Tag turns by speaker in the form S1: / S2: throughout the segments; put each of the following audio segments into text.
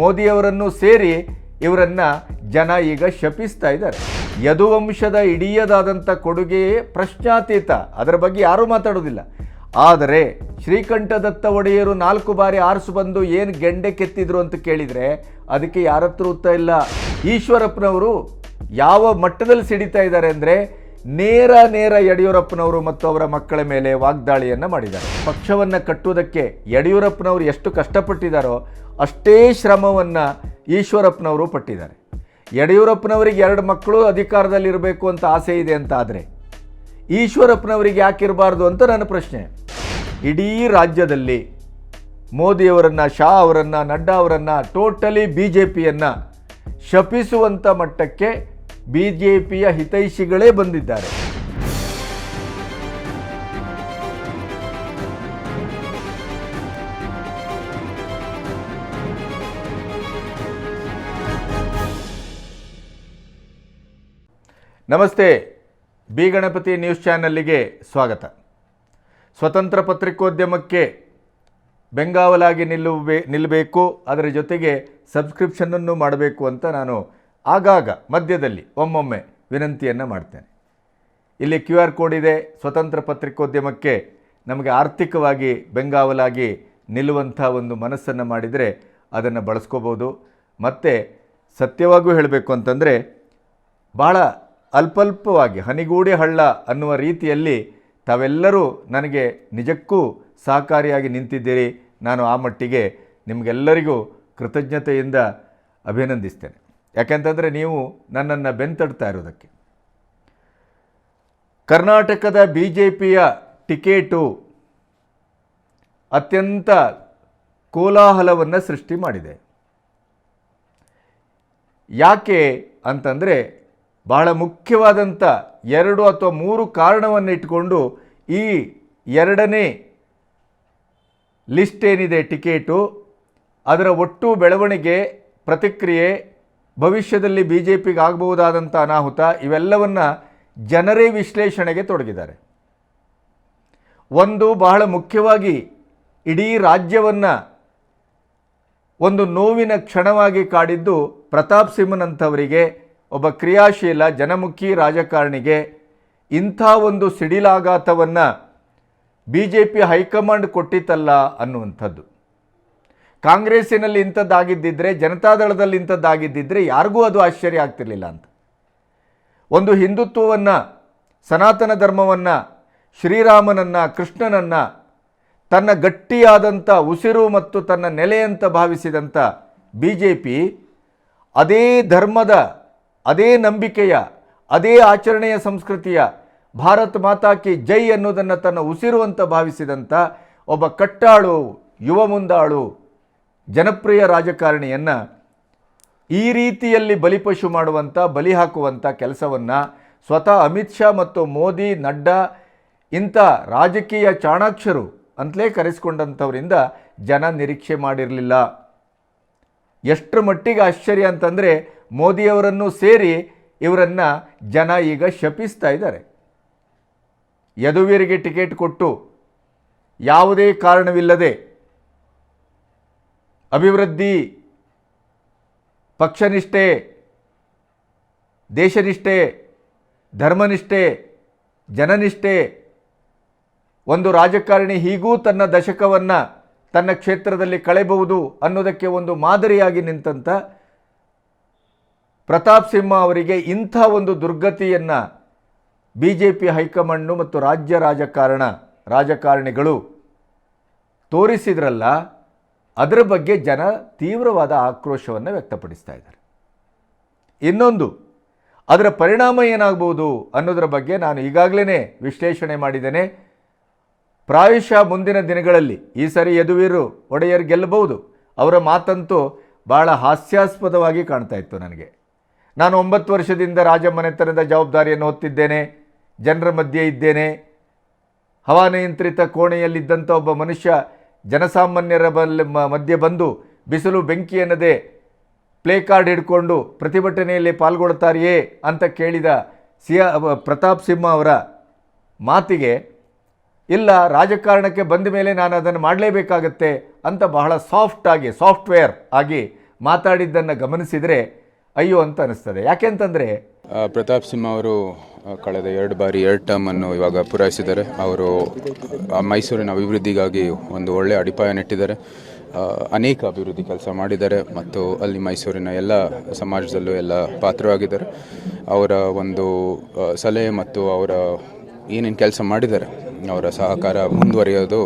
S1: ಮೋದಿಯವರನ್ನು ಸೇರಿ ಇವರನ್ನು ಜನ ಈಗ ಶಪಿಸ್ತಾ ಇದ್ದಾರೆ. ಯದುವಂಶದ ಇಡೀಯದಾದಂಥ ಕೊಡುಗೆಯೇ ಪ್ರಶ್ನಾತೀತ. ಅದರ ಬಗ್ಗೆ ಯಾರೂ ಮಾತಾಡೋದಿಲ್ಲ ಆದರೆ ಶ್ರೀಕಂಠದತ್ತ ಒಡೆಯರು ನಾಲ್ಕು ಬಾರಿ ಆರಿಸು ಬಂದು ಏನು ಗೆಂಡೆ ಕೆತ್ತಿದ್ರು ಅಂತ ಕೇಳಿದರೆ ಅದಕ್ಕೆ ಯಾರತ್ರ ಉತ್ತರ ಇಲ್ಲ. ಈಶ್ವರಪ್ಪನವರು ಯಾವ ಮಟ್ಟದಲ್ಲಿ ಸಿಡಿತಾ ಇದ್ದಾರೆ ಅಂದರೆ ನೇರ ನೇರ ಯಡಿಯೂರಪ್ಪನವರು ಮತ್ತು ಅವರ ಮಕ್ಕಳ ಮೇಲೆ ವಾಗ್ದಾಳಿಯನ್ನು ಮಾಡಿದ್ದಾರೆ. ಪಕ್ಷವನ್ನು ಕಟ್ಟುವುದಕ್ಕೆ ಯಡಿಯೂರಪ್ಪನವರು ಎಷ್ಟು ಕಷ್ಟಪಟ್ಟಿದ್ದಾರೋ ಅಷ್ಟೇ ಶ್ರಮವನ್ನು ಈಶ್ವರಪ್ಪನವರು ಪಟ್ಟಿದ್ದಾರೆ. ಯಡಿಯೂರಪ್ಪನವರಿಗೆ ಎರಡು ಮಕ್ಕಳು ಅಧಿಕಾರದಲ್ಲಿರಬೇಕು ಅಂತ ಆಸೆ ಇದೆ ಅಂತ ಆದರೆ ಈಶ್ವರಪ್ಪನವರಿಗೆ ಯಾಕಿರಬಾರ್ದು ಅಂತ ನನ್ನ ಪ್ರಶ್ನೆ. ಇಡೀ ರಾಜ್ಯದಲ್ಲಿ ಮೋದಿಯವರನ್ನು, ಶಾ ಅವರನ್ನು, ನಡ್ಡಾ ಅವರನ್ನು ಟೋಟಲಿ ಬಿ ಜೆ ಪಿಯನ್ನು ಶಪಿಸುವಂಥ ಮಟ್ಟಕ್ಕೆ ಬಿ ಜೆ ಪಿಯ ಹಿತೈಷಿಗಳೇ ಬಂದಿದ್ದಾರೆ. ನಮಸ್ತೆ. ಬಿ ಗಣಪತಿ ನ್ಯೂಸ್ ಚಾನಲ್ಲಿಗೆ ಸ್ವಾಗತ. ಸ್ವತಂತ್ರ ಪತ್ರಿಕೋದ್ಯಮಕ್ಕೆ ಬೆಂಗಾವಲಾಗಿ ನಿಲ್ಲುವೆ ನಿಲ್ಲಬೇಕು ಅದರ ಜೊತೆಗೆ ಸಬ್ಸ್ಕ್ರಿಪ್ಷನನ್ನು ಮಾಡಬೇಕು ಅಂತ ನಾನು ಆಗಾಗ, ಮಧ್ಯದಲ್ಲಿ ಒಮ್ಮೊಮ್ಮೆ ವಿನಂತಿಯನ್ನು ಮಾಡ್ತೇನೆ. ಇಲ್ಲಿ ಕ್ಯೂ ಆರ್ ಕೋಡ್ ಇದೆ. ಸ್ವತಂತ್ರ ಪತ್ರಿಕೋದ್ಯಮಕ್ಕೆ ನಮಗೆ ಆರ್ಥಿಕವಾಗಿ ಬೆಂಗಾವಲಾಗಿ ನಿಲ್ಲುವಂಥ ಒಂದು ಮನಸ್ಸನ್ನು ಮಾಡಿದರೆ ಅದನ್ನು ಬಳಸ್ಕೋಬೋದು. ಮತ್ತು ಸತ್ಯವಾಗೂ ಹೇಳಬೇಕು ಅಂತಂದರೆ, ಭಾಳ ಅಲ್ಪಲ್ಪವಾಗಿ ಹನಿಗೂಡಿ ಹಳ್ಳ ಅನ್ನುವ ರೀತಿಯಲ್ಲಿ ತಾವೆಲ್ಲರೂ ನನಗೆ ನಿಜಕ್ಕೂ ಸಹಕಾರಿಯಾಗಿ ನಿಂತಿದ್ದೀರಿ. ನಾನು ಆ ಮಟ್ಟಿಗೆ ನಿಮಗೆಲ್ಲರಿಗೂ ಕೃತಜ್ಞತೆಯಿಂದ ಅಭಿನಂದಿಸ್ತೇನೆ. ಯಾಕೆಂತಂದರೆ ನೀವು ನನ್ನನ್ನು ಬೆಂತಡ್ತಾ ಇರೋದಕ್ಕೆ. ಕರ್ನಾಟಕದ ಬಿ ಜೆ ಪಿಯ ಟಿಕೇಟು ಅತ್ಯಂತ ಕೋಲಾಹಲವನ್ನು ಸೃಷ್ಟಿ ಮಾಡಿದೆ. ಯಾಕೆ ಅಂತಂದರೆ ಬಹಳ ಮುಖ್ಯವಾದಂಥ ಎರಡು ಅಥವಾ ಮೂರು ಕಾರಣವನ್ನು ಇಟ್ಕೊಂಡು ಈ ಎರಡನೇ ಲಿಸ್ಟ್ ಏನಿದೆ, ಟಿಕೆಟು, ಅದರ ಒಟ್ಟು ಬೆಳವಣಿಗೆ, ಪ್ರತಿಕ್ರಿಯೆ, ಭವಿಷ್ಯದಲ್ಲಿ ಬಿ ಜೆ ಪಿಗೆ ಆಗಬಹುದಾದಂಥ ಅನಾಹುತ, ಇವೆಲ್ಲವನ್ನು ಜನರೇ ವಿಶ್ಲೇಷಣೆಗೆ ತೊಡಗಿದ್ದಾರೆ. ಒಂದು, ಬಹಳ ಮುಖ್ಯವಾಗಿ ಇಡೀ ರಾಜ್ಯವನ್ನು ಒಂದು ನೋವಿನ ಕ್ಷಣವಾಗಿ ಕಾಡಿದ್ದು ಪ್ರತಾಪ್ ಸಿಂಹನಂಥವರಿಗೆ ಒಬ್ಬ ಕ್ರಿಯಾಶೀಲ, ಜನಮುಖಿ ರಾಜಕಾರಣಿಗೆ ಇಂಥ ಒಂದು ಸಿಡಿಲಾಘಾತವನ್ನು B J P high command ಕೊಟ್ಟಿತಲ್ಲ ಅನ್ನುವಂಥದ್ದು. ಕಾಂಗ್ರೆಸ್ಸಿನಲ್ಲಿ ಇಂಥದ್ದಾಗಿದ್ದಿದ್ದರೆ ಜನತಾದಳದಲ್ಲಿ ಇಂಥದ್ದಾಗಿದ್ದಿದ್ದರೆ ಯಾರಿಗೂ ಅದು ಆಶ್ಚರ್ಯ ಆಗ್ತಿರಲಿಲ್ಲ ಅಂತ. ಒಂದು ಹಿಂದುತ್ವವನ್ನು, ಸನಾತನ ಧರ್ಮವನ್ನು, ಶ್ರೀರಾಮನನ್ನು, ಕೃಷ್ಣನನ್ನು, ತನ್ನ ಗಟ್ಟಿಯಾದಂಥ ಉಸಿರು ಮತ್ತು ತನ್ನ ನೆಲೆಯಂತ ಭಾವಿಸಿದಂಥ ಬಿ ಜೆ ಪಿ ಅದೇ ಧರ್ಮದ ಅದೇ ನಂಬಿಕೆಯ, ಅದೇ ಆಚರಣೆಯ ಸಂಸ್ಕೃತಿಯ ಭಾರತ್ ಮಾತಾ ಕಿ ಜೈ ಅನ್ನೋದನ್ನು ತನ್ನ ಉಸಿರು ಅಂತ ಭಾವಿಸಿದಂಥ ಒಬ್ಬ ಕಟ್ಟಾಳು, ಯುವ ಮುಂದಾಳು, ಜನಪ್ರಿಯ ರಾಜಕಾರಣಿಯನ್ನು ಈ ರೀತಿಯಲ್ಲಿ ಬಲಿಪಶು ಮಾಡುವಂಥ ಬಲಿ ಹಾಕುವಂಥ ಕೆಲಸವನ್ನು ಸ್ವತಃ ಅಮಿತ್ ಶಾ ಮತ್ತು ಮೋದಿ, ನಡ್ಡಾ ಇಂಥ ರಾಜಕೀಯ ಚಾಣಾಕ್ಷರು ಅಂತಲೇ ಕರೆಸಿಕೊಂಡಂಥವರಿಂದ ಜನ ನಿರೀಕ್ಷೆ ಮಾಡಿರಲಿಲ್ಲ. ಎಷ್ಟರ ಮಟ್ಟಿಗೆ ಆಶ್ಚರ್ಯ ಅಂತಂದರೆ ಮೋದಿಯವರನ್ನು ಸೇರಿ ಇವರನ್ನು ಜನ ಈಗ ಶಪಿಸ್ತಾ ಇದ್ದಾರೆ. ಯದುವೀರಿಗೆ ಟಿಕೆಟ್ ಕೊಟ್ಟು ಯಾವುದೇ ಕಾರಣವಿಲ್ಲದೆ ಅಭಿವೃದ್ಧಿ, ಪಕ್ಷನಿಷ್ಠೆ, ದೇಶನಿಷ್ಠೆ, ಧರ್ಮನಿಷ್ಠೆ, ಜನನಿಷ್ಠೆ, ಒಂದು ರಾಜಕಾರಣಿ ಹೀಗೂ ತನ್ನ ದಶಕವನ್ನು ತನ್ನ ಕ್ಷೇತ್ರದಲ್ಲಿ ಕಳೆಬಹುದು ಅನ್ನೋದಕ್ಕೆ ಒಂದು ಮಾದರಿಯಾಗಿ ನಿಂತಂಥ ಪ್ರತಾಪ್ ಸಿಂಹ ಅವರಿಗೆ ಇಂಥ ಒಂದು ದುರ್ಗತಿಯನ್ನು B J P high command ಮತ್ತು ರಾಜ್ಯ ರಾಜಕಾರಣ, ರಾಜಕಾರಣಿಗಳು ತೋರಿಸಿದ್ರಲ್ಲ, ಅದರ ಬಗ್ಗೆ ಜನ ತೀವ್ರವಾದ ಆಕ್ರೋಶವನ್ನು ವ್ಯಕ್ತಪಡಿಸ್ತಾ ಇದ್ದಾರೆ. ಇನ್ನೊಂದು, ಅದರ ಪರಿಣಾಮ ಏನಾಗ್ಬೋದು ಅನ್ನೋದರ ಬಗ್ಗೆ ನಾನು ಈಗಾಗಲೇ ವಿಶ್ಲೇಷಣೆ ಮಾಡಿದ್ದೇನೆ. ಪ್ರಾಯಶಃ ಮುಂದಿನ ದಿನಗಳಲ್ಲಿ ಈ ಸರಿ ಯದುವೀರು ಒಡೆಯರ್ ಗೆಲ್ಲಬಹುದು, ಅವರ ಮಾತಂತೂ ಭಾಳ ಹಾಸ್ಯಾಸ್ಪದವಾಗಿ ಕಾಣ್ತಾ ಇತ್ತು ನನಗೆ. ನಾನು ಒಂಬತ್ತು ವರ್ಷದಿಂದ ರಾಜಮನೆತನದ ಜವಾಬ್ದಾರಿಯನ್ನು ಹೊತ್ತಿದ್ದೇನೆ, ಜನರ ಮಧ್ಯೆ ಇದ್ದೇನೆ. ಹವಾನಿಯಂತ್ರಿತ ಕೋಣೆಯಲ್ಲಿದ್ದಂಥ ಒಬ್ಬ ಮನುಷ್ಯ ಜನಸಾಮಾನ್ಯರ ಬಲ್ ಮಧ್ಯೆ ಬಂದು ಬಿಸಿಲು ಬೆಂಕಿ ಎನ್ನದೆ ಪ್ಲೇ ಕಾರ್ಡ್ ಹಿಡ್ಕೊಂಡು ಪ್ರತಿಭಟನೆಯಲ್ಲಿ ಪಾಲ್ಗೊಳ್ತಾರೆಯೇ ಅಂತ ಕೇಳಿದ ಸಿಯ ಪ್ರತಾಪ್ ಸಿಂಹ ಅವರ ಮಾತಿಗೆ, ಇಲ್ಲ, ರಾಜಕಾರಣಕ್ಕೆ ಬಂದ ಮೇಲೆ ನಾನು ಅದನ್ನು ಮಾಡಲೇಬೇಕಾಗತ್ತೆ ಅಂತ ಬಹಳ ಸಾಫ್ಟ್ ಆಗಿ, ಸಾಫ್ಟ್ವೇರ್ ಆಗಿ ಮಾತಾಡಿದ್ದನ್ನು ಗಮನಿಸಿದರೆ ಅಯ್ಯೋ ಅಂತ ಅನಿಸ್ತದೆ. ಯಾಕೆಂತಂದರೆ
S2: ಪ್ರತಾಪ್ ಸಿಂಹ ಅವರು ಕಳೆದ ಎರಡು ಬಾರಿ ಎರಡು ಟರ್ಮ್ ಅನ್ನು ಇವಾಗ ಪೂರೈಸಿದ್ದಾರೆ. ಅವರು ಮೈಸೂರಿನ ಅಭಿವೃದ್ಧಿಗಾಗಿ ಒಂದು ಒಳ್ಳೆಯ ಅಡಿಪಾಯ ನೆಟ್ಟಿದ್ದಾರೆ. ಅನೇಕ ಅಭಿವೃದ್ಧಿ ಕೆಲಸ ಮಾಡಿದ್ದಾರೆ ಮತ್ತು ಅಲ್ಲಿ ಮೈಸೂರಿನ ಎಲ್ಲ ಸಮಾಜದಲ್ಲೂ ಎಲ್ಲ ಪಾತ್ರವಾಗಿದ್ದಾರೆ. ಅವರ ಒಂದು ಸಲಹೆ ಮತ್ತು ಅವರ ಏನೇನು ಕೆಲಸ ಮಾಡಿದ್ದಾರೆ, ಅವರ ಸಹಕಾರ ಮುಂದುವರಿಯೋದು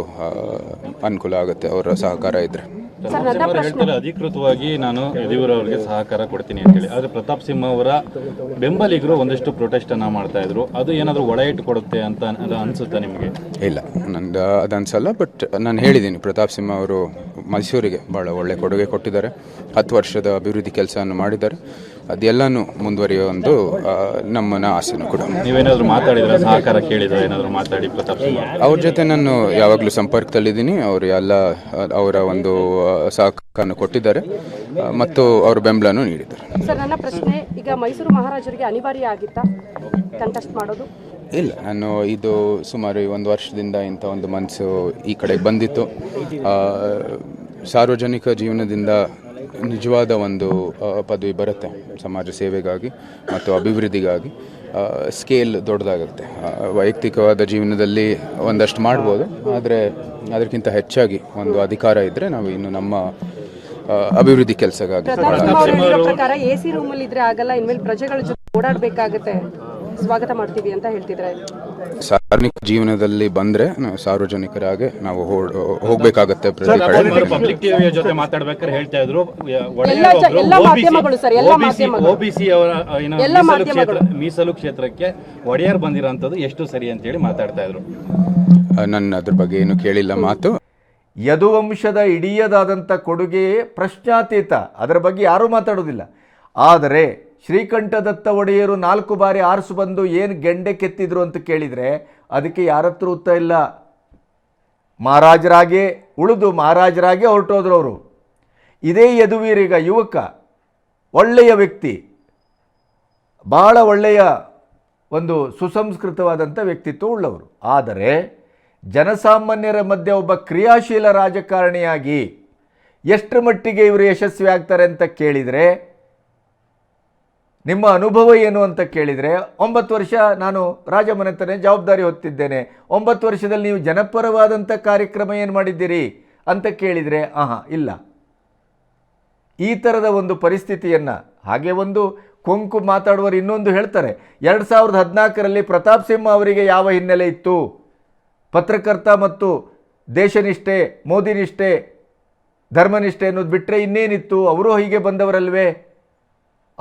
S2: ಅನುಕೂಲ ಆಗುತ್ತೆ, ಅವರ ಸಹಕಾರ ಇದ್ದರೆ
S3: ಹೇಳ್ತಾರೆ ಅಧಿಕೃತವಾಗಿ ನಾನು ಯಡಿಯೂರವ್ರಿಗೆ ಅವರಿಗೆ ಸಹಕಾರ ಕೊಡ್ತೀನಿ ಅಂತ ಹೇಳಿ. ಆದ್ರೆ ಪ್ರತಾಪ್ ಸಿಂಹ ಅವರ ಬೆಂಬಲಿಗರು ಒಂದಿಷ್ಟು ಪ್ರೊಟೆಸ್ಟ್ ಅನ್ನ ಮಾಡ್ತಾ ಇದ್ರು. ಅದು ಏನಾದರೂ ಒಳ ಇಟ್ಟು ಕೊಡುತ್ತೆ ಅಂತ ಅದು ಅನ್ಸುತ್ತಾ ನಿಮಗೆ?
S2: ಇಲ್ಲ ನಂದು ಅದು ಅನ್ಸಲ್ಲ ಬಟ್ ನಾನು ಹೇಳಿದ್ದೀನಿ ಪ್ರತಾಪ್ ಸಿಂಹ ಅವರು ಮೈಸೂರಿಗೆ ಭಾಳ ಒಳ್ಳೆ ಕೊಡುಗೆ ಕೊಟ್ಟಿದ್ದಾರೆ. ಹತ್ತು ವರ್ಷದ ಅಭಿವೃದ್ಧಿ ಕೆಲಸವನ್ನು ಮಾಡಿದ್ದಾರೆ. ಅದೆಲ್ಲನೂ ಮುಂದುವರಿಯೋ ಒಂದು ನಮ್ಮನ ಆಸೆನೂ ಕೂಡ.
S3: ನೀವೇನಾದರೂ ಮಾತಾಡಿದ್ರೆ ಸಹಕಾರ ಕೇಳಿದ್ರೆ ಏನಾದರೂ ಮಾತಾಡಿ ಪ್ರತಾಪ್
S2: ಅವ್ರ ಜೊತೆ ನಾನು ಯಾವಾಗಲೂ ಸಂಪರ್ಕದಲ್ಲಿದ್ದೀನಿ. ಅವರು ಎಲ್ಲ ಅವರ ಒಂದು ಸಹಕಾರ ಸಹಕಾರನ ಕೊಟ್ಟಿದ್ದಾರೆ. ಮತ್ತು ಅವರು ಬೆಂಬಲನೂ ನೀಡಿದ್ದಾರೆ.
S4: ಸರ್ ನನ್ನ ಪ್ರಶ್ನೆ ಈಗ ಮೈಸೂರು ಮಹಾರಾಜರಿಗೆ ಅನಿವಾರ್ಯ ಆಗಿತ್ತಾ? ಕಂಟೆಸ್ಟ್ ಮಾಡೋದು?
S2: ಇಲ್ಲ ನಾನು ಇದು ಸುಮಾರು ಈ ಒಂದು ವರ್ಷದಿಂದ ಇಂಥ ಒಂದು ಮನಸ್ಸು ಈ ಕಡೆಗೆ ಬಂದಿತ್ತು. ಆ, ಸಾರ್ವಜನಿಕ ಜೀವನದಿಂದ ನಿಜವಾದ ಒಂದು ಪದವಿ ಬರುತ್ತೆ ಸಮಾಜ ಸೇವೆಗಾಗಿ ಮತ್ತು ಅಭಿವೃದ್ಧಿಗಾಗಿ. ಸ್ಕೇಲ್ ದೊಡ್ಡದಾಗುತ್ತೆ. ವೈಯಕ್ತಿಕವಾದ ಜೀವನದಲ್ಲಿ ಒಂದಷ್ಟು ಮಾಡ್ಬೋದು ಆದರೆ ಅದಕ್ಕಿಂತ ಹೆಚ್ಚಾಗಿ ಒಂದು ಅಧಿಕಾರ ಇದ್ದರೆ ನಾವು ಇನ್ನು ನಮ್ಮ ಅಭಿವೃದ್ಧಿ ಕೆಲಸಗಾಗಿ
S4: ಪ್ರಜೆಗಳ ಜೊತೆ ಓಡಾಡಬೇಕಾಗುತ್ತೆ. ಸ್ವಾಗತ ಮಾಡ್ತೀವಿ ಅಂತ ಹೇಳ್ತಿದ್ರೆ
S2: ಸಾರ್ವಜನಿಕ ಜೀವನದಲ್ಲಿ ಬಂದ್ರೆ ನಾವು ಸಾರ್ವಜನಿಕರಾಗಿ ನಾವು ಹೋಗ್ಬೇಕಾಗತ್ತೆ ಪ್ರತಿ
S3: ಪಬ್ಲಿಕ್ ಟಿವಿಯ ಜೊತೆ ಮಾತಾಡ್ಬೇಕಾದ್ರೆ ಹೇಳ್ತಾ ಇದ್ರು.
S4: ಎಲ್ಲ ಮಾಧ್ಯಮಗಳು ಸರ್, ಎಲ್ಲ ಮಾಧ್ಯಮಗಳು.
S3: ಓಬಿಸಿ ಅವರ ಆ, ಏನು ಮೀಸಲು
S4: ಮಾಧ್ಯಮಗಳು.
S3: ಕ್ಷೇತ್ರ ಮೀಸಲು ಕ್ಷೇತ್ರಕ್ಕೆ ಒಡೆಯರ್ ಬಂದಿರೋಂಥದ್ದು ಎಷ್ಟು ಸರಿ ಅಂತೇಳಿ ಮಾತಾಡ್ತಾ ಇದ್ರು.
S2: ನನ್ನ ಅದ್ರ ಬಗ್ಗೆ ಏನು ಕೇಳಿಲ್ಲ ಮಾತು.
S1: ಯದುವಂಶದ ಇಡೀಯದಾದಂಥ ಕೊಡುಗೆ ಪ್ರಶ್ನಾತೀತ. ಅದರ ಬಗ್ಗೆ ಯಾರೂ ಮಾತಾಡೋದಿಲ್ಲ. ಆದರೆ ಶ್ರೀಕಂಠದತ್ತ ಒಡೆಯರು ನಾಲ್ಕು ಬಾರಿ ಆರಿಸು ಬಂದು ಏನು ಗೆಂಡೆ ಕೆತ್ತಿದ್ರು ಅಂತ ಕೇಳಿದರೆ ಅದಕ್ಕೆ ಯಾರತ್ರ ಉತ್ತರ ಇಲ್ಲ. ಮಹಾರಾಜರಾಗೆ ಉಳಿದು ಮಹಾರಾಜರಾಗೆ ಹೊರಟೋದ್ರು ಅವರು. ಇದೇ ಯದುವೀರಿಗ ಯುವಕ, ಒಳ್ಳೆಯ ವ್ಯಕ್ತಿ ಭಾಳ ಒಳ್ಳೆಯ ಒಂದು ಸುಸಂಸ್ಕೃತವಾದಂಥ ವ್ಯಕ್ತಿತ್ವ ಉಳ್ಳವರು. ಆದರೆ ಜನಸಾಮಾನ್ಯರ ಮಧ್ಯೆ ಒಬ್ಬ ಕ್ರಿಯಾಶೀಲ ರಾಜಕಾರಣಿಯಾಗಿ ಎಷ್ಟರ ಮಟ್ಟಿಗೆ ಇವರು ಯಶಸ್ವಿ ಆಗ್ತಾರೆ ಅಂತ ಕೇಳಿದರೆ ನಿಮ್ಮ ಅನುಭವ ಏನು ಅಂತ ಕೇಳಿದರೆ, ಒಂಬತ್ತು ವರ್ಷ ನಾನು ರಾಜಮನೆತನೇ ಜವಾಬ್ದಾರಿ ಹೊತ್ತಿದ್ದೇನೆ. ಒಂಬತ್ತು ವರ್ಷದಲ್ಲಿ ನೀವು ಜನಪರವಾದಂಥ ಕಾರ್ಯಕ್ರಮ ಏನು ಮಾಡಿದ್ದೀರಿ ಅಂತ ಕೇಳಿದರೆ, ಆಹಾ, ಇಲ್ಲ. ಈ ಥರದ ಒಂದು ಪರಿಸ್ಥಿತಿಯನ್ನು, ಹಾಗೆ ಒಂದು ಕೊಂಕು ಮಾತಾಡುವರು ಇನ್ನೊಂದು ಹೇಳ್ತಾರೆ, ಎರಡು ಸಾವಿರದ ಹದಿನಾಲ್ಕರಲ್ಲಿ ಪ್ರತಾಪ್ ಸಿಂಹ ಅವರಿಗೆ ಯಾವ ಹಿನ್ನೆಲೆ ಇತ್ತು? ಪತ್ರಕರ್ತ ಮತ್ತು ದೇಶನಿಷ್ಠೆ, ಮೋದಿನಿಷ್ಠೆ, ಧರ್ಮನಿಷ್ಠೆ ಅನ್ನೋದು ಬಿಟ್ಟರೆ ಇನ್ನೇನಿತ್ತು? ಅವರು ಹೀಗೆ ಬಂದವರಲ್ವೇ?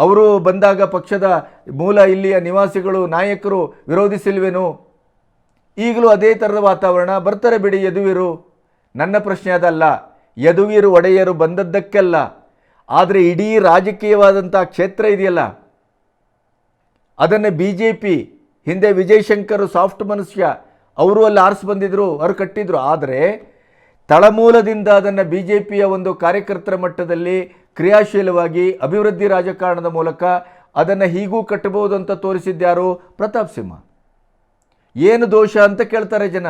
S1: ಅವರು ಬಂದಾಗ ಪಕ್ಷದ ಮೂಲ ಇಲ್ಲಿಯ ನಿವಾಸಿಗಳು, ನಾಯಕರು ವಿರೋಧಿಸಿಲ್ವೇನು? ಈಗಲೂ ಅದೇ ಥರದ ವಾತಾವರಣ, ಬರ್ತಾರೆ ಬಿಡಿ ಯದುವೀರು. ನನ್ನ ಪ್ರಶ್ನೆ ಅದಲ್ಲ, ಯದುವೀರು ಒಡೆಯರು ಬಂದದ್ದಕ್ಕೆಲ್ಲ, ಆದರೆ ಇಡೀ ರಾಜಕೀಯವಾದಂಥ ಕ್ಷೇತ್ರ ಇದೆಯಲ್ಲ. ಅದನ್ನು ಬಿ ಜೆ ಪಿ ಹಿಂದೆ ವಿಜಯಶಂಕರ್ ಸಾಫ್ಟ್ ಮನುಷ್ಯ, ಅವರು ಅಲ್ಲಿ ಆರಿಸಿ ಬಂದಿದ್ರು, ಅವರು ಕಟ್ಟಿದ್ರು. ಆದರೆ, ತಳಮೂಲದಿಂದ ಅದನ್ನು ಬಿ ಜೆ ಪಿಯ ಒಂದು ಕಾರ್ಯಕರ್ತರ ಮಟ್ಟದಲ್ಲಿ ಕ್ರಿಯಾಶೀಲವಾಗಿ ಅಭಿವೃದ್ಧಿ ರಾಜಕಾರಣದ ಮೂಲಕ ಅದನ್ನು ಹೀಗೂ ಕಟ್ಟಬಹುದು ಅಂತ ತೋರಿಸಿದ್ಯಾರು ಪ್ರತಾಪ್ ಸಿಂಹ. ಏನು ದೋಷ ಅಂತ ಕೇಳ್ತಾರೆ ಜನ.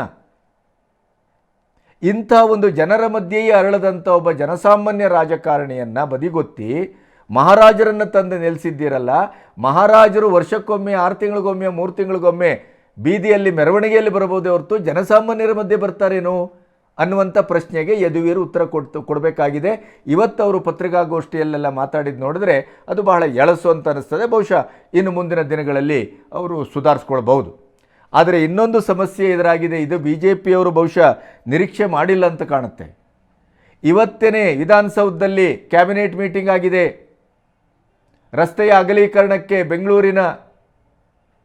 S1: ಇಂಥ ಒಂದು ಜನರ ಮಧ್ಯೆಯೇ ಅರಳದಂಥ ಒಬ್ಬ ಜನಸಾಮಾನ್ಯ ರಾಜಕಾರಣಿಯನ್ನು ಬದಿಗೊತ್ತಿ ಮಹಾರಾಜರನ್ನು ತಂದು ನೆಲೆಸಿದ್ದೀರಲ್ಲ ಮಹಾರಾಜರು ವರ್ಷಕ್ಕೊಮ್ಮೆ, ಆರು ತಿಂಗಳಿಗೊಮ್ಮೆ, ಮೂರು ತಿಂಗಳಿಗೊಮ್ಮೆ ಬೀದಿಯಲ್ಲಿ ಮೆರವಣಿಗೆಯಲ್ಲಿ ಬರಬಹುದೇ ಹೊರತು ಜನಸಾಮಾನ್ಯರ ಮಧ್ಯೆ ಬರ್ತಾರೇನು? ಅನ್ನುವಂಥ ಪ್ರಶ್ನೆಗೆ ಯದುವೀರು ಉತ್ತರ ಕೊಡ್ತು, ಕೊಡಬೇಕಾಗಿದೆ. ಇವತ್ತು ಅವರು ಪತ್ರಿಕಾಗೋಷ್ಠಿಯಲ್ಲೆಲ್ಲ ಮಾತಾಡಿದ್ದು ನೋಡಿದ್ರೆ ಅದು ಬಹಳ ಎಳಸು ಅಂತ ಅನ್ನಿಸ್ತದೆ ಬಹುಶಃ ಇನ್ನು ಮುಂದಿನ ದಿನಗಳಲ್ಲಿ ಅವರು ಸುಧಾರಿಸ್ಕೊಳ್ಬಹುದು. ಆದರೆ ಇನ್ನೊಂದು ಸಮಸ್ಯೆ ಎದುರಾಗಿದೆ. ಇದು ಬಿ ಜೆ ಪಿಯವರು ಬಹುಶಃ ನಿರೀಕ್ಷೆ ಮಾಡಿಲ್ಲ ಅಂತ ಕಾಣುತ್ತೆ. ಇವತ್ತೇನೆ ವಿಧಾನಸೌಧದಲ್ಲಿ ಕ್ಯಾಬಿನೆಟ್ ಮೀಟಿಂಗ್ ಆಗಿದೆ. ರಸ್ತೆಯ ಅಗಲೀಕರಣಕ್ಕೆ ಬೆಂಗಳೂರಿನ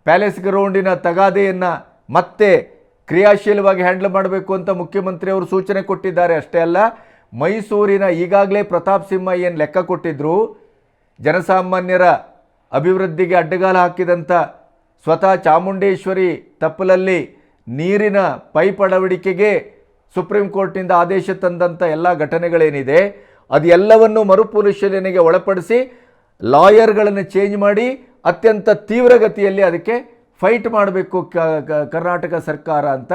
S1: ಪ್ಯಾಲೇಸ್ ಗ್ರೌಂಡಿನ ತಗಾದೆಯನ್ನು ಮತ್ತೆ ಕ್ರಿಯಾಶೀಲವಾಗಿ ಹ್ಯಾಂಡಲ್ ಮಾಡಬೇಕು ಅಂತ ಮುಖ್ಯಮಂತ್ರಿ ಅವರು ಸೂಚನೆ ಕೊಟ್ಟಿದ್ದಾರೆ ಅಷ್ಟೇ ಅಲ್ಲ, ಮೈಸೂರಿನ ಈಗಾಗಲೇ ಪ್ರತಾಪ್ ಸಿಂಹ ಏನು ಲೆಕ್ಕ ಕೊಟ್ಟಿದ್ರು, ಜನಸಾಮಾನ್ಯರ ಅಭಿವೃದ್ಧಿಗೆ ಅಡ್ಡಗಾಲ ಹಾಕಿದಂಥ ಸ್ವತಃ ಚಾಮುಂಡೇಶ್ವರಿ ತಪ್ಪಲಲ್ಲಿ ನೀರಿನ ಪೈಪ್ ಅಳವಡಿಕೆಗೆ ಸುಪ್ರೀಂ ಕೋರ್ಟ್ನಿಂದ ಆದೇಶ ತಂದಂಥ ಎಲ್ಲ ಘಟನೆಗಳೇನಿದೆ, ಅದೆಲ್ಲವನ್ನು ಮರುಪರಿಶೀಲನೆಗೆ ಒಳಪಡಿಸಿ ಲಾಯರ್ಗಳನ್ನು ಚೇಂಜ್ ಮಾಡಿ ಅತ್ಯಂತ ತೀವ್ರಗತಿಯಲ್ಲಿ ಅದಕ್ಕೆ ಫೈಟ್ ಮಾಡಬೇಕು ಕರ್ನಾಟಕ ಸರ್ಕಾರ ಅಂತ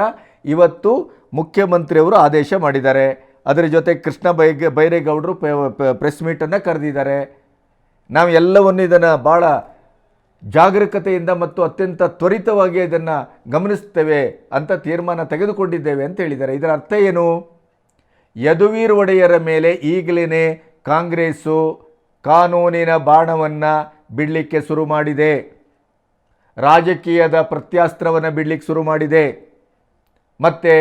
S1: ಇವತ್ತು ಮುಖ್ಯಮಂತ್ರಿಯವರು ಆದೇಶ ಮಾಡಿದ್ದಾರೆ. ಅದರ ಜೊತೆ ಕೃಷ್ಣ ಬೈಗೆ, ಬೈರೇಗೌಡರು ಪ್ರೆಸ್ ಮೀಟನ್ನು ಕರೆದಿದ್ದಾರೆ. ನಾವು ಎಲ್ಲವನ್ನು ಇದನ್ನು ಭಾಳ ಜಾಗರೂಕತೆಯಿಂದ ಮತ್ತು ಅತ್ಯಂತ ತ್ವರಿತವಾಗಿ ಇದನ್ನು ಗಮನಿಸ್ತೇವೆ ಅಂತ ತೀರ್ಮಾನ ತೆಗೆದುಕೊಂಡಿದ್ದೇವೆ ಅಂತ ಹೇಳಿದ್ದಾರೆ. ಇದರ ಅರ್ಥ ಏನು? ಯದುವೀರ್ ಒಡೆಯರ ಮೇಲೆ ಈಗಲೇ ಕಾಂಗ್ರೆಸ್ಸು ಕಾನೂನಿನ ಬಾಣವನ್ನು ಬಿಡಲಿಕ್ಕೆ ಶುರು ಮಾಡಿದೆ. ರಾಜಕೀಯದ ಪ್ರತ್ಯಾಸ್ತ್ರವನ್ನು ಬಿಡಲಿಕ್ಕೆ ಶುರು ಮಾಡಿದೆ. ಮತ್ತು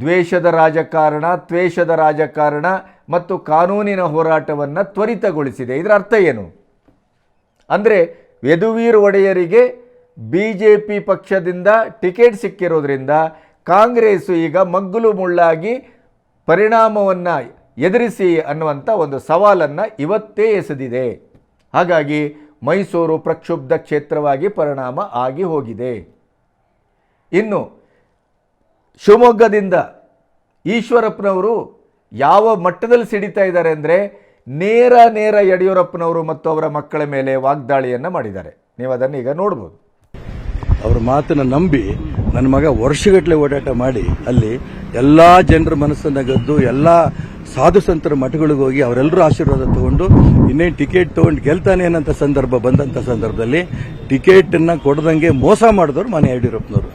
S1: ದ್ವೇಷದ ರಾಜಕಾರಣ, ತ್ವೇಷದ ರಾಜಕಾರಣ ಮತ್ತು ಕಾನೂನಿನ ಹೋರಾಟವನ್ನು ತ್ವರಿತಗೊಳಿಸಿದೆ. ಇದರ ಅರ್ಥ ಏನು? ಅಂದರೆ ಯದುವೀರ್ ಒಡೆಯರಿಗೆ ಬಿ ಜೆ ಪಿ ಪಕ್ಷದಿಂದ ಟಿಕೆಟ್ ಸಿಕ್ಕಿರೋದ್ರಿಂದ ಕಾಂಗ್ರೆಸ್ಸು ಈಗ ಮಗ್ಗುಲು ಮುಳ್ಳಾಗಿ ಪರಿಣಾಮವನ್ನು ಎದುರಿಸಿ ಅನ್ನುವಂಥ ಒಂದು ಸವಾಲನ್ನು ಇವತ್ತೇ ಎಸೆದಿದೆ. ಹಾಗಾಗಿ ಮೈಸೂರು ಪ್ರಕ್ಷುಬ್ಧ ಕ್ಷೇತ್ರವಾಗಿ ಪರಿಣಾಮ ಆಗಿ ಹೋಗಿದೆ. ಇನ್ನು ಶಿವಮೊಗ್ಗದಿಂದ ಈಶ್ವರಪ್ಪನವರು ಯಾವ ಮಟ್ಟದಲ್ಲಿ ಸಿಡಿತಾ ಇದ್ದಾರೆ ಅಂದರೆ ನೇರ ನೇರ ಯಡಿಯೂರಪ್ಪನವರು ಮತ್ತು ಅವರ ಮಕ್ಕಳ ಮೇಲೆ ವಾಗ್ದಾಳಿಯನ್ನು ಮಾಡಿದ್ದಾರೆ. ನೀವು ಅದನ್ನು ಈಗ ನೋಡ್ಬೋದು.
S5: ಅವ್ರ ಮಾತನ್ನ ನಂಬಿ ನನ್ನ ಮಗ ವರ್ಷಗಟ್ಟಲೆ ಓಡಾಟ ಮಾಡಿ ಅಲ್ಲಿ ಎಲ್ಲ ಜನರ ಮನಸ್ಸನ್ನ ಗೆದ್ದು, ಎಲ್ಲ ಸಾಧು ಸಂತರ ಮಠಗಳಿಗೆ ಹೋಗಿ ಅವರೆಲ್ಲರೂ ಆಶೀರ್ವಾದ ತಗೊಂಡು ಇನ್ನೇನು ಟಿಕೆಟ್ ತಗೊಂಡು ಗೆಲ್ತಾನೆ ಅನ್ನೋಂಥ ಸಂದರ್ಭ ಬಂದಂಥ ಸಂದರ್ಭದಲ್ಲಿ ಟಿಕೆಟನ್ನು ಕೊಡದಂಗೆ ಮೋಸ ಮಾಡಿದವರು ಮನೆ ಯಡಿಯೂರಪ್ಪನವರು.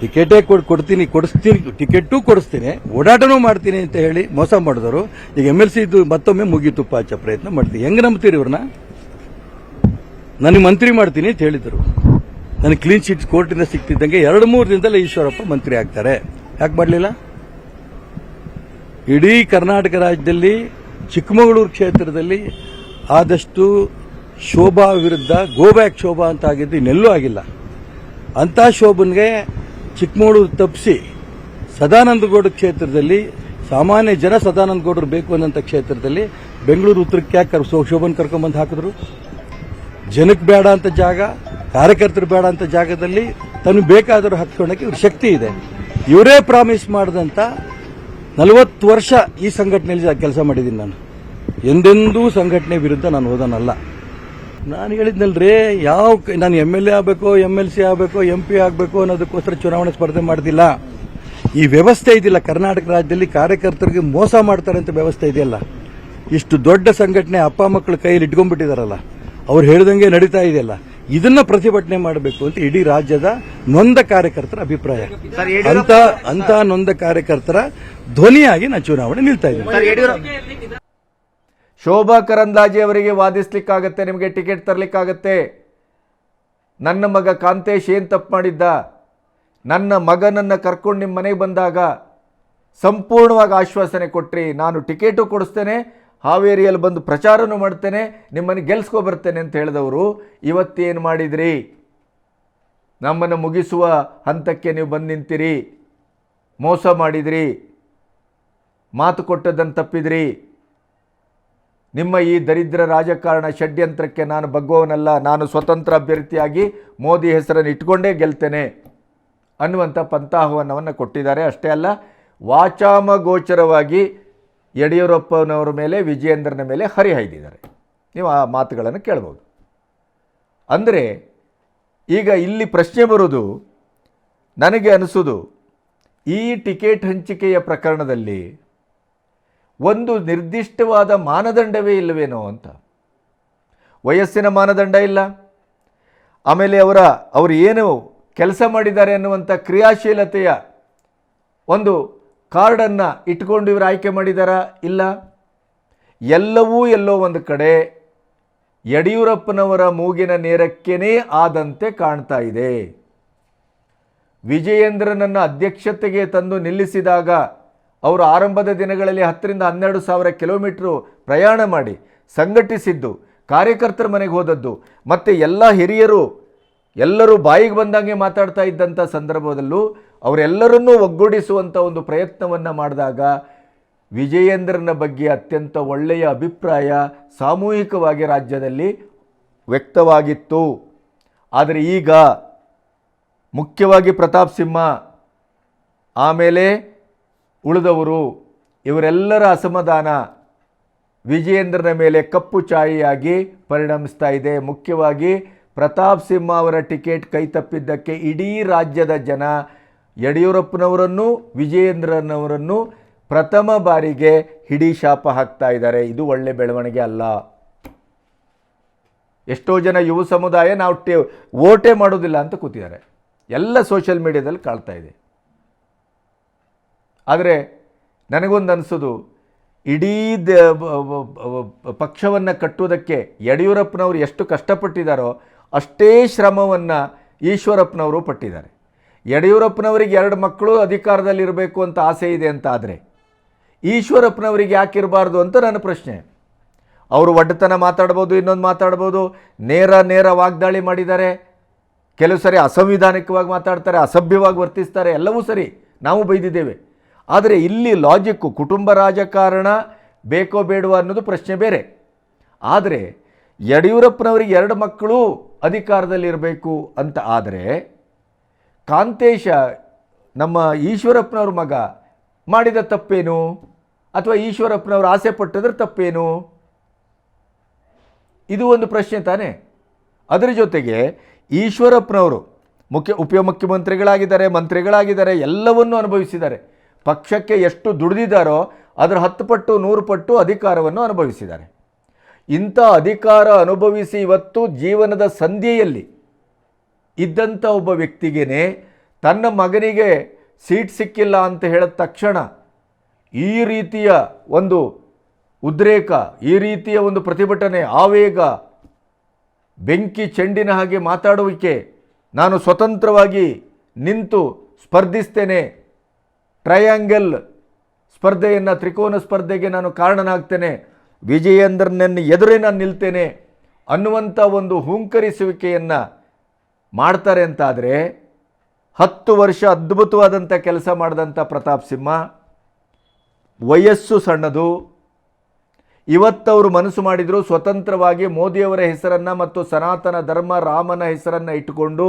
S5: ಟಿಕೆಟೇ ಕೊಡ್, ಕೊಡ್ತೀನಿ, ಕೊಡಿಸ್ತೀನಿ, ಟಿಕೆಟೂ ಕೊಡಿಸ್ತೀನಿ, ಓಡಾಟನೂ ಮಾಡ್ತೀನಿ ಅಂತ ಹೇಳಿ ಮೋಸ ಮಾಡಿದವರು. ಈಗ ಎಂ ಎಲ್ ಸಿ ಮತ್ತೊಮ್ಮೆ ಮುಗಿತುಪ್ಪ ಹಚ್ಚೋ ಪ್ರಯತ್ನ ಮಾಡ್ತೀನಿ ಹೆಂಗ್ ನಂಬ್ತೀರಿ ಇವ್ರನ್ನ? ನನಗೆ ಮಂತ್ರಿ ಮಾಡ್ತೀನಿ ಅಂತ ಹೇಳಿದರು. ನನಗೆ ಕ್ಲೀನ್ ಶೀಟ್ ಕೋರ್ಟಿಂದ ಸಿಕ್ತಿದ್ದಂಗೆ ಎರಡು ಮೂರು ದಿನದಲ್ಲೇ ಈಶ್ವರಪ್ಪ ಮಂತ್ರಿ ಆಗ್ತಾರೆ. ಯಾಕೆ ಮಾಡಲಿಲ್ಲ? ಇಡೀ ಕರ್ನಾಟಕ ರಾಜ್ಯದಲ್ಲಿ, ಚಿಕ್ಕಮಗಳೂರು ಕ್ಷೇತ್ರದಲ್ಲಿ ಆದಷ್ಟು ಶೋಭಾ ವಿರುದ್ಧ ಗೋಬ್ಯಾಕ್ ಶೋಭಾ ಅಂತ ಆಗಿದ್ದು ಇನ್ನೆಲ್ಲೂ ಆಗಿಲ್ಲ. ಅಂಥ ಶೋಭನ್ಗೆ ಚಿಕ್ಕಮಗಳೂರು ತಪ್ಪಿಸಿ ಸದಾನಂದಗೌಡ ಕ್ಷೇತ್ರದಲ್ಲಿ, ಸಾಮಾನ್ಯ ಜನ ಸದಾನಂದಗೌಡರು ಬೇಕು ಅನ್ನೋಂಥ ಕ್ಷೇತ್ರದಲ್ಲಿ ಬೆಂಗಳೂರು ಉತ್ತರಕ್ಕೆ ಯಾಕೆ ಶೋಭನ್ ಕರ್ಕೊಂಬಂದು ಹಾಕಿದ್ರು? ಜನಕ್ಕೆ ಬೇಡ ಅಂತ ಜಾಗ ಕಾರ್ಯಕರ್ತರು ಬೇಡ ಅಂತ ಜಾಗದಲ್ಲಿ ತನ್ನ ಬೇಕಾದರೂ ಹತ್ಕೊಳ್ಳೋಕೆ ಇವ್ರ ಶಕ್ತಿ ಇದೆ. ಇವರೇ ಪ್ರಾಮಿಸ್ ಮಾಡಿದಂಥ ನಲವತ್ತು ವರ್ಷ ಈ ಸಂಘಟನೆಯಲ್ಲಿ ಕೆಲಸ ಮಾಡಿದ್ದೀನಿ ನಾನು. ಎಂದೆಂದೂ ಸಂಘಟನೆ ವಿರುದ್ಧ ನಾನು ಹೋದನಲ್ಲ ನಾನು ಹೇಳಿದ್ನಲ್ರಿ, ಯಾವ ನಾನು ಎಂ ಎಲ್ ಎ ಆಗಬೇಕು ಎಂ ಎಲ್ ಸಿ ಆಗಬೇಕು ಎಂ ಪಿ ಆಗಬೇಕು ಅನ್ನೋದಕ್ಕೋಸ್ಕರ ಚುನಾವಣೆ ಸ್ಪರ್ಧೆ ಮಾಡ್ತಿಲ್ಲ ಈ ವ್ಯವಸ್ಥೆ ಇದಿಲ್ಲ. ಕರ್ನಾಟಕ ರಾಜ್ಯದಲ್ಲಿ ಕಾರ್ಯಕರ್ತರಿಗೆ ಮೋಸ ಮಾಡ್ತಾರೆ ಅಂತ ವ್ಯವಸ್ಥೆ ಇದೆಯಲ್ಲ. ಇಷ್ಟು ದೊಡ್ಡ ಸಂಘಟನೆ ಅಪ್ಪ ಮಕ್ಕಳ ಕೈಯಲ್ಲಿ ಇಟ್ಕೊಂಡ್ಬಿಟ್ಟಿದಾರಲ್ಲ. ಅವ್ರು ಹೇಳ್ದಂಗೆ ನಡೀತಾ ಇದೆಯಲ್ಲ. ಇದನ್ನ ಪ್ರತಿಭಟನೆ ಮಾಡಬೇಕು ಅಂತ ಇಡೀ ರಾಜ್ಯದ ನೊಂದ ಕಾರ್ಯಕರ್ತರ ಅಭಿಪ್ರಾಯ. ಅಂತ ಅಂತ ನೊಂದ ಕಾರ್ಯಕರ್ತರ ಧ್ವನಿಯಾಗಿ ನಾನು ಚುನಾವಣೆ ನಿಲ್ತಾ ಇದ್ದೀನಿ.
S1: ಶೋಭಾ ಕರಂದ್ಲಾಜೆ ಅವರಿಗೆ ವಾದಿಸ್ಲಿಕ್ಕಾಗತ್ತೆ ನಿಮಗೆ ಟಿಕೆಟ್ ತರಲಿಕ್ಕಾಗತ್ತೆ. ನನ್ನ ಮಗ ಕಾಂತೇಶ್ ಏನು ತಪ್ಪು ಮಾಡಿದ್ದ? ನನ್ನ ಮಗನನ್ನು ಕರ್ಕೊಂಡು ನಿಮ್ಮ ಮನೆಗೆ ಬಂದಾಗ ಸಂಪೂರ್ಣವಾಗಿ ಆಶ್ವಾಸನೆ ಕೊಟ್ರಿ ನಾನು ಟಿಕೆಟು ಕೊಡಿಸ್ತೇನೆ ಹಾವೇರಿಯಲ್ಲಿ ಬಂದು ಪ್ರಚಾರನೂ ಮಾಡ್ತೇನೆ, ನಿಮ್ಮನ್ನು ಗೆಲ್ಸ್ಕೊ ಬರ್ತೇನೆ ಅಂತ ಹೇಳಿದವರು, ಇವತ್ತೇನು ಮಾಡಿದ್ರಿ? ನಮ್ಮನ್ನು ಮುಗಿಸುವ ಹಂತಕ್ಕೆ ನೀವು ಬಂದು ನಿಂತಿರಿ. ಮೋಸ ಮಾಡಿದ್ರಿ. ಮಾತು ಕೊಟ್ಟದ್ದನ್ನು ತಪ್ಪಿದ್ರಿ. ನಿಮ್ಮ ಈ ದರಿದ್ರ ರಾಜಕಾರಣ ಷಡ್ಯಂತ್ರಕ್ಕೆ ನಾನು ಬಗ್ಗುವವನಲ್ಲ, ನಾನು ಸ್ವತಂತ್ರ ಅಭ್ಯರ್ಥಿಯಾಗಿ ಮೋದಿ ಹೆಸರನ್ನು ಇಟ್ಕೊಂಡೇ ಗೆಲ್ತೇನೆ ಅನ್ನುವಂಥ ಪಂಥಾಹ್ವಾನವನ್ನು ಕೊಟ್ಟಿದ್ದಾರೆ. ಅಷ್ಟೇ ಅಲ್ಲ, ವಾಚಾಮಗೋಚರವಾಗಿ ಯಡಿಯೂರಪ್ಪನವರ ಮೇಲೆ, ವಿಜಯೇಂದ್ರನ ಮೇಲೆ ಹರಿಹಾಯ್ದಿದ್ದಾರೆ ನೀವು ಆ ಮಾತುಗಳನ್ನು ಕೇಳ್ಬೋದು. ಅಂದರೆ ಈಗ ಇಲ್ಲಿ ಪ್ರಶ್ನೆ ಬರೋದು, ನನಗೆ ಅನಿಸೋದು, ಈ ಟಿಕೆಟ್ ಹಂಚಿಕೆಯ ಪ್ರಕರಣದಲ್ಲಿ ಒಂದು ನಿರ್ದಿಷ್ಟವಾದ ಮಾನದಂಡವೇ ಇಲ್ಲವೇನೋ ಅಂತ. ವಯಸ್ಸಿನ ಮಾನದಂಡ ಇಲ್ಲ. ಆಮೇಲೆ ಅವರ, ಅವರು ಏನು ಕೆಲಸ ಮಾಡಿದ್ದಾರೆ ಅನ್ನುವಂಥ ಕ್ರಿಯಾಶೀಲತೆಯ ಒಂದು ಕಾರ್ಡನ್ನು ಇಟ್ಕೊಂಡು ಇವರು ಆಯ್ಕೆ ಮಾಡಿದಾರಾ? ಇಲ್ಲ. ಎಲ್ಲವೂ ಎಲ್ಲೋ ಒಂದು ಕಡೆ ಯಡಿಯೂರಪ್ಪನವರ ಮೂಗಿನ ನೇರಕ್ಕೇನೇ ಆದಂತೆ ಕಾಣ್ತಾ ಇದೆ. ವಿಜಯೇಂದ್ರನನ್ನು ಅಧ್ಯಕ್ಷತೆಗೆ ತಂದು ನಿಲ್ಲಿಸಿದಾಗ ಅವರು ಆರಂಭದ ದಿನಗಳಲ್ಲಿ ಹತ್ತರಿಂದ ಹನ್ನೆರಡು ಸಾವಿರ ಕಿಲೋಮೀಟ್ರು ಪ್ರಯಾಣ ಮಾಡಿ ಸಂಘಟಿಸಿದ್ದು, ಕಾರ್ಯಕರ್ತರ ಮನೆಗೆ ಹೋದದ್ದು, ಮತ್ತು ಎಲ್ಲ ಹಿರಿಯರು ಎಲ್ಲರೂ ಬಾಯಿಗೆ ಬಂದಂಗೆ ಮಾತಾಡ್ತಾ ಇದ್ದಂಥ ಸಂದರ್ಭದಲ್ಲೂ ಅವರೆಲ್ಲರನ್ನೂ ಒಗ್ಗೂಡಿಸುವಂಥ ಒಂದು ಪ್ರಯತ್ನವನ್ನು ಮಾಡಿದಾಗ ವಿಜಯೇಂದ್ರನ ಬಗ್ಗೆ ಅತ್ಯಂತ ಒಳ್ಳೆಯ ಅಭಿಪ್ರಾಯ ಸಾಮೂಹಿಕವಾಗಿ ರಾಜ್ಯದಲ್ಲಿ ವ್ಯಕ್ತವಾಗಿತ್ತು. ಆದರೆ ಈಗ ಮುಖ್ಯವಾಗಿ ಪ್ರತಾಪ್ ಸಿಂಹ, ಆಮೇಲೆ ಉಳಿದವರು ಇವರೆಲ್ಲರ ಅಸಮಾಧಾನ ವಿಜಯೇಂದ್ರನ ಮೇಲೆ ಕಪ್ಪು ಚಾಯಿಯಾಗಿ ಪರಿಣಮಿಸ್ತಾ ಇದೆ. ಮುಖ್ಯವಾಗಿ ಪ್ರತಾಪ್ ಸಿಂಹ ಅವರ ಟಿಕೆಟ್ ಕೈ ತಪ್ಪಿದ್ದಕ್ಕೆ ಇಡೀ ರಾಜ್ಯದ ಜನ ಯಡಿಯೂರಪ್ಪನವರನ್ನು ವಿಜಯೇಂದ್ರನವರನ್ನು ಪ್ರಥಮ ಬಾರಿಗೆ ಹಿಡಿ ಶಾಪ ಹಾಕ್ತಾ ಇದ್ದಾರೆ ಇದು ಒಳ್ಳೆ ಬೆಳವಣಿಗೆ ಅಲ್ಲ ಎಷ್ಟೋ ಜನ ಯುವ ಸಮುದಾಯ ನಾವು ಟೇ ಓಟೇ ಮಾಡೋದಿಲ್ಲ ಅಂತ ಕೂತಿದ್ದಾರೆ ಎಲ್ಲ ಸೋಷಿಯಲ್ ಮೀಡಿಯಾದಲ್ಲಿ ಕಾಳ್ತಾ ಇದೆ ಆದರೆ ನನಗೊಂದು ಅನಿಸೋದು ಇಡೀ ಪಕ್ಷವನ್ನು ಕಟ್ಟುವುದಕ್ಕೆ ಯಡಿಯೂರಪ್ಪನವರು ಎಷ್ಟು ಕಷ್ಟಪಟ್ಟಿದ್ದಾರೋ ಅಷ್ಟೇ ಶ್ರಮವನ್ನು ಈಶ್ವರಪ್ಪನವರು ಪಟ್ಟಿದ್ದಾರೆ. ಯಡಿಯೂರಪ್ಪನವರಿಗೆ ಎರಡು ಮಕ್ಕಳು ಅಧಿಕಾರದಲ್ಲಿರಬೇಕು ಅಂತ ಆಸೆ ಇದೆ ಅಂತ ಆದರೆ ಈಶ್ವರಪ್ಪನವರಿಗೆ ಯಾಕೆ ಇರಬಾರ್ದು ಅಂತ ನನ್ನ ಪ್ರಶ್ನೆ. ಅವರು ಒಡ್ಡತನ ಮಾತಾಡ್ಬೋದು, ಇನ್ನೊಂದು ಮಾತಾಡ್ಬೋದು, ನೇರ ನೇರ ವಾಗ್ದಾಳಿ ಮಾಡಿದ್ದಾರೆ. ಕೆಲವು ಸರಿ ಅಸಂವಿಧಾನಿಕವಾಗಿ ಮಾತಾಡ್ತಾರೆ, ಅಸಭ್ಯವಾಗಿ ವರ್ತಿಸ್ತಾರೆ, ಎಲ್ಲವೂ ಸರಿ, ನಾವು ಬೈದಿದ್ದೇವೆ. ಆದರೆ ಇಲ್ಲಿ ಲಾಜಿಕ್ಕು ಕುಟುಂಬ ರಾಜಕಾರಣ ಬೇಕೋ ಬೇಡವೋ ಅನ್ನೋದು ಪ್ರಶ್ನೆ ಬೇರೆ. ಆದರೆ ಯಡಿಯೂರಪ್ಪನವರಿಗೆ ಎರಡು ಮಕ್ಕಳು ಅಧಿಕಾರದಲ್ಲಿರಬೇಕು ಅಂತ ಆದರೆ ಕಾಂತೇಶ ನಮ್ಮ ಈಶ್ವರಪ್ಪನವ್ರ ಮಗ ಮಾಡಿದ ತಪ್ಪೇನು? ಅಥವಾ ಈಶ್ವರಪ್ಪನವರು ಆಸೆ ಪಟ್ಟಿದ್ರೆ ತಪ್ಪೇನು? ಇದು ಒಂದು ಪ್ರಶ್ನೆ ತಾನೇ. ಅದರ ಜೊತೆಗೆ ಈಶ್ವರಪ್ಪನವರು ಮುಖ್ಯ ಉಪಮುಖ್ಯಮಂತ್ರಿಗಳಾಗಿದ್ದಾರೆ, ಮಂತ್ರಿಗಳಾಗಿದ್ದಾರೆ, ಎಲ್ಲವನ್ನೂ ಅನುಭವಿಸಿದ್ದಾರೆ. ಪಕ್ಷಕ್ಕೆ ಎಷ್ಟು ದುಡಿದಿದ್ದಾರೋ ಅದರ ಹತ್ತು ಪಟ್ಟು, ನೂರು ಪಟ್ಟು ಅಧಿಕಾರವನ್ನು ಅನುಭವಿಸಿದ್ದಾರೆ. ಇಂಥ ಅಧಿಕಾರ ಅನುಭವಿಸಿ ಇವತ್ತು ಜೀವನದ ಸಂಧಿಯಲ್ಲಿ ಇದ್ದಂಥ ಒಬ್ಬ ವ್ಯಕ್ತಿಗೇ ತನ್ನ ಮಗನಿಗೆ ಸೀಟ್ ಸಿಕ್ಕಿಲ್ಲ ಅಂತ ಹೇಳಿದ ತಕ್ಷಣ ಈ ರೀತಿಯ ಒಂದು ಉದ್ರೇಕ, ಈ ರೀತಿಯ ಒಂದು ಪ್ರತಿಭಟನೆ, ಆವೇಗ, ಬೆಂಕಿ ಚೆಂಡಿನ ಹಾಗೆ ಮಾತಾಡುವಿಕೆ ನಾನು ಸ್ವತಂತ್ರವಾಗಿ ನಿಂತು ಸ್ಪರ್ಧಿಸ್ತೇನೆ. ಟ್ರಯಾಂಗಲ್ ಸ್ಪರ್ಧೆಯನ್ನು, ತ್ರಿಕೋನ ಸ್ಪರ್ಧೆಗೆ ನಾನು ಕಾರಣನಾಗ್ತೇನೆ. ವಿಜಯೇಂದ್ರನನ್ನು ಎದುರೇ ನಾನು ನಿಲ್ತೇನೆ ಅನ್ನುವಂಥ ಒಂದು ಹುಂಕರಿಸುವಿಕೆಯನ್ನು ಮಾಡ್ತಾರೆ ಅಂತಾದರೆ ಹತ್ತು ವರ್ಷ ಅದ್ಭುತವಾದಂಥ ಕೆಲಸ ಮಾಡಿದಂಥ ಪ್ರತಾಪ್ ಸಿಂಹ, ವಯಸ್ಸು ಸಣ್ಣದು. ಇವತ್ತವರು ಮನಸ್ಸು ಮಾಡಿದರು ಸ್ವತಂತ್ರವಾಗಿ ಮೋದಿಯವರ ಹೆಸರನ್ನು ಮತ್ತು ಸನಾತನ ಧರ್ಮ ರಾಮನ ಹೆಸರನ್ನು ಇಟ್ಟುಕೊಂಡು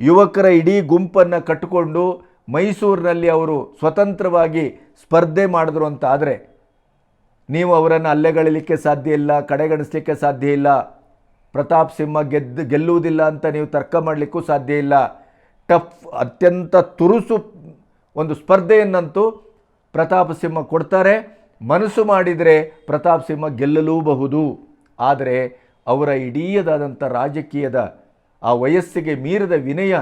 S1: ಯುವಕರ ಇಡೀ ಗುಂಪನ್ನು ಕಟ್ಟಿಕೊಂಡು ಮೈಸೂರಿನಲ್ಲಿ ಅವರು ಸ್ವತಂತ್ರವಾಗಿ ಸ್ಪರ್ಧೆ ಮಾಡಿದ್ರು ಅಂತ ಆದರೆ ನೀವು ಅವರನ್ನು ಅಲ್ಲೆಗಳಿಲಿಕ್ಕೆ ಸಾಧ್ಯ ಇಲ್ಲ, ಕಡೆಗಣಿಸಲಿಕ್ಕೆ ಸಾಧ್ಯ ಇಲ್ಲ, ಪ್ರತಾಪ್ ಸಿಂಹ ಗೆದ್ದು ಗೆಲ್ಲುವುದಿಲ್ಲ ಅಂತ ನೀವು ತರ್ಕ ಮಾಡಲಿಕ್ಕೂ ಸಾಧ್ಯ ಇಲ್ಲ. ಟಫ್, ಅತ್ಯಂತ ತುರುಸು ಒಂದು ಸ್ಪರ್ಧೆಯನ್ನಂತೂ ಪ್ರತಾಪ್ ಸಿಂಹ ಕೊಡ್ತಾರೆ. ಮನಸ್ಸು ಮಾಡಿದರೆ ಪ್ರತಾಪ್ ಸಿಂಹ ಗೆಲ್ಲಲೂಬಹುದು. ಆದರೆ ಅವರ ಇಡೀಯದಾದಂಥ ರಾಜಕೀಯದ ಆ ವಯಸ್ಸಿಗೆ ಮೀರಿದ ವಿನಯ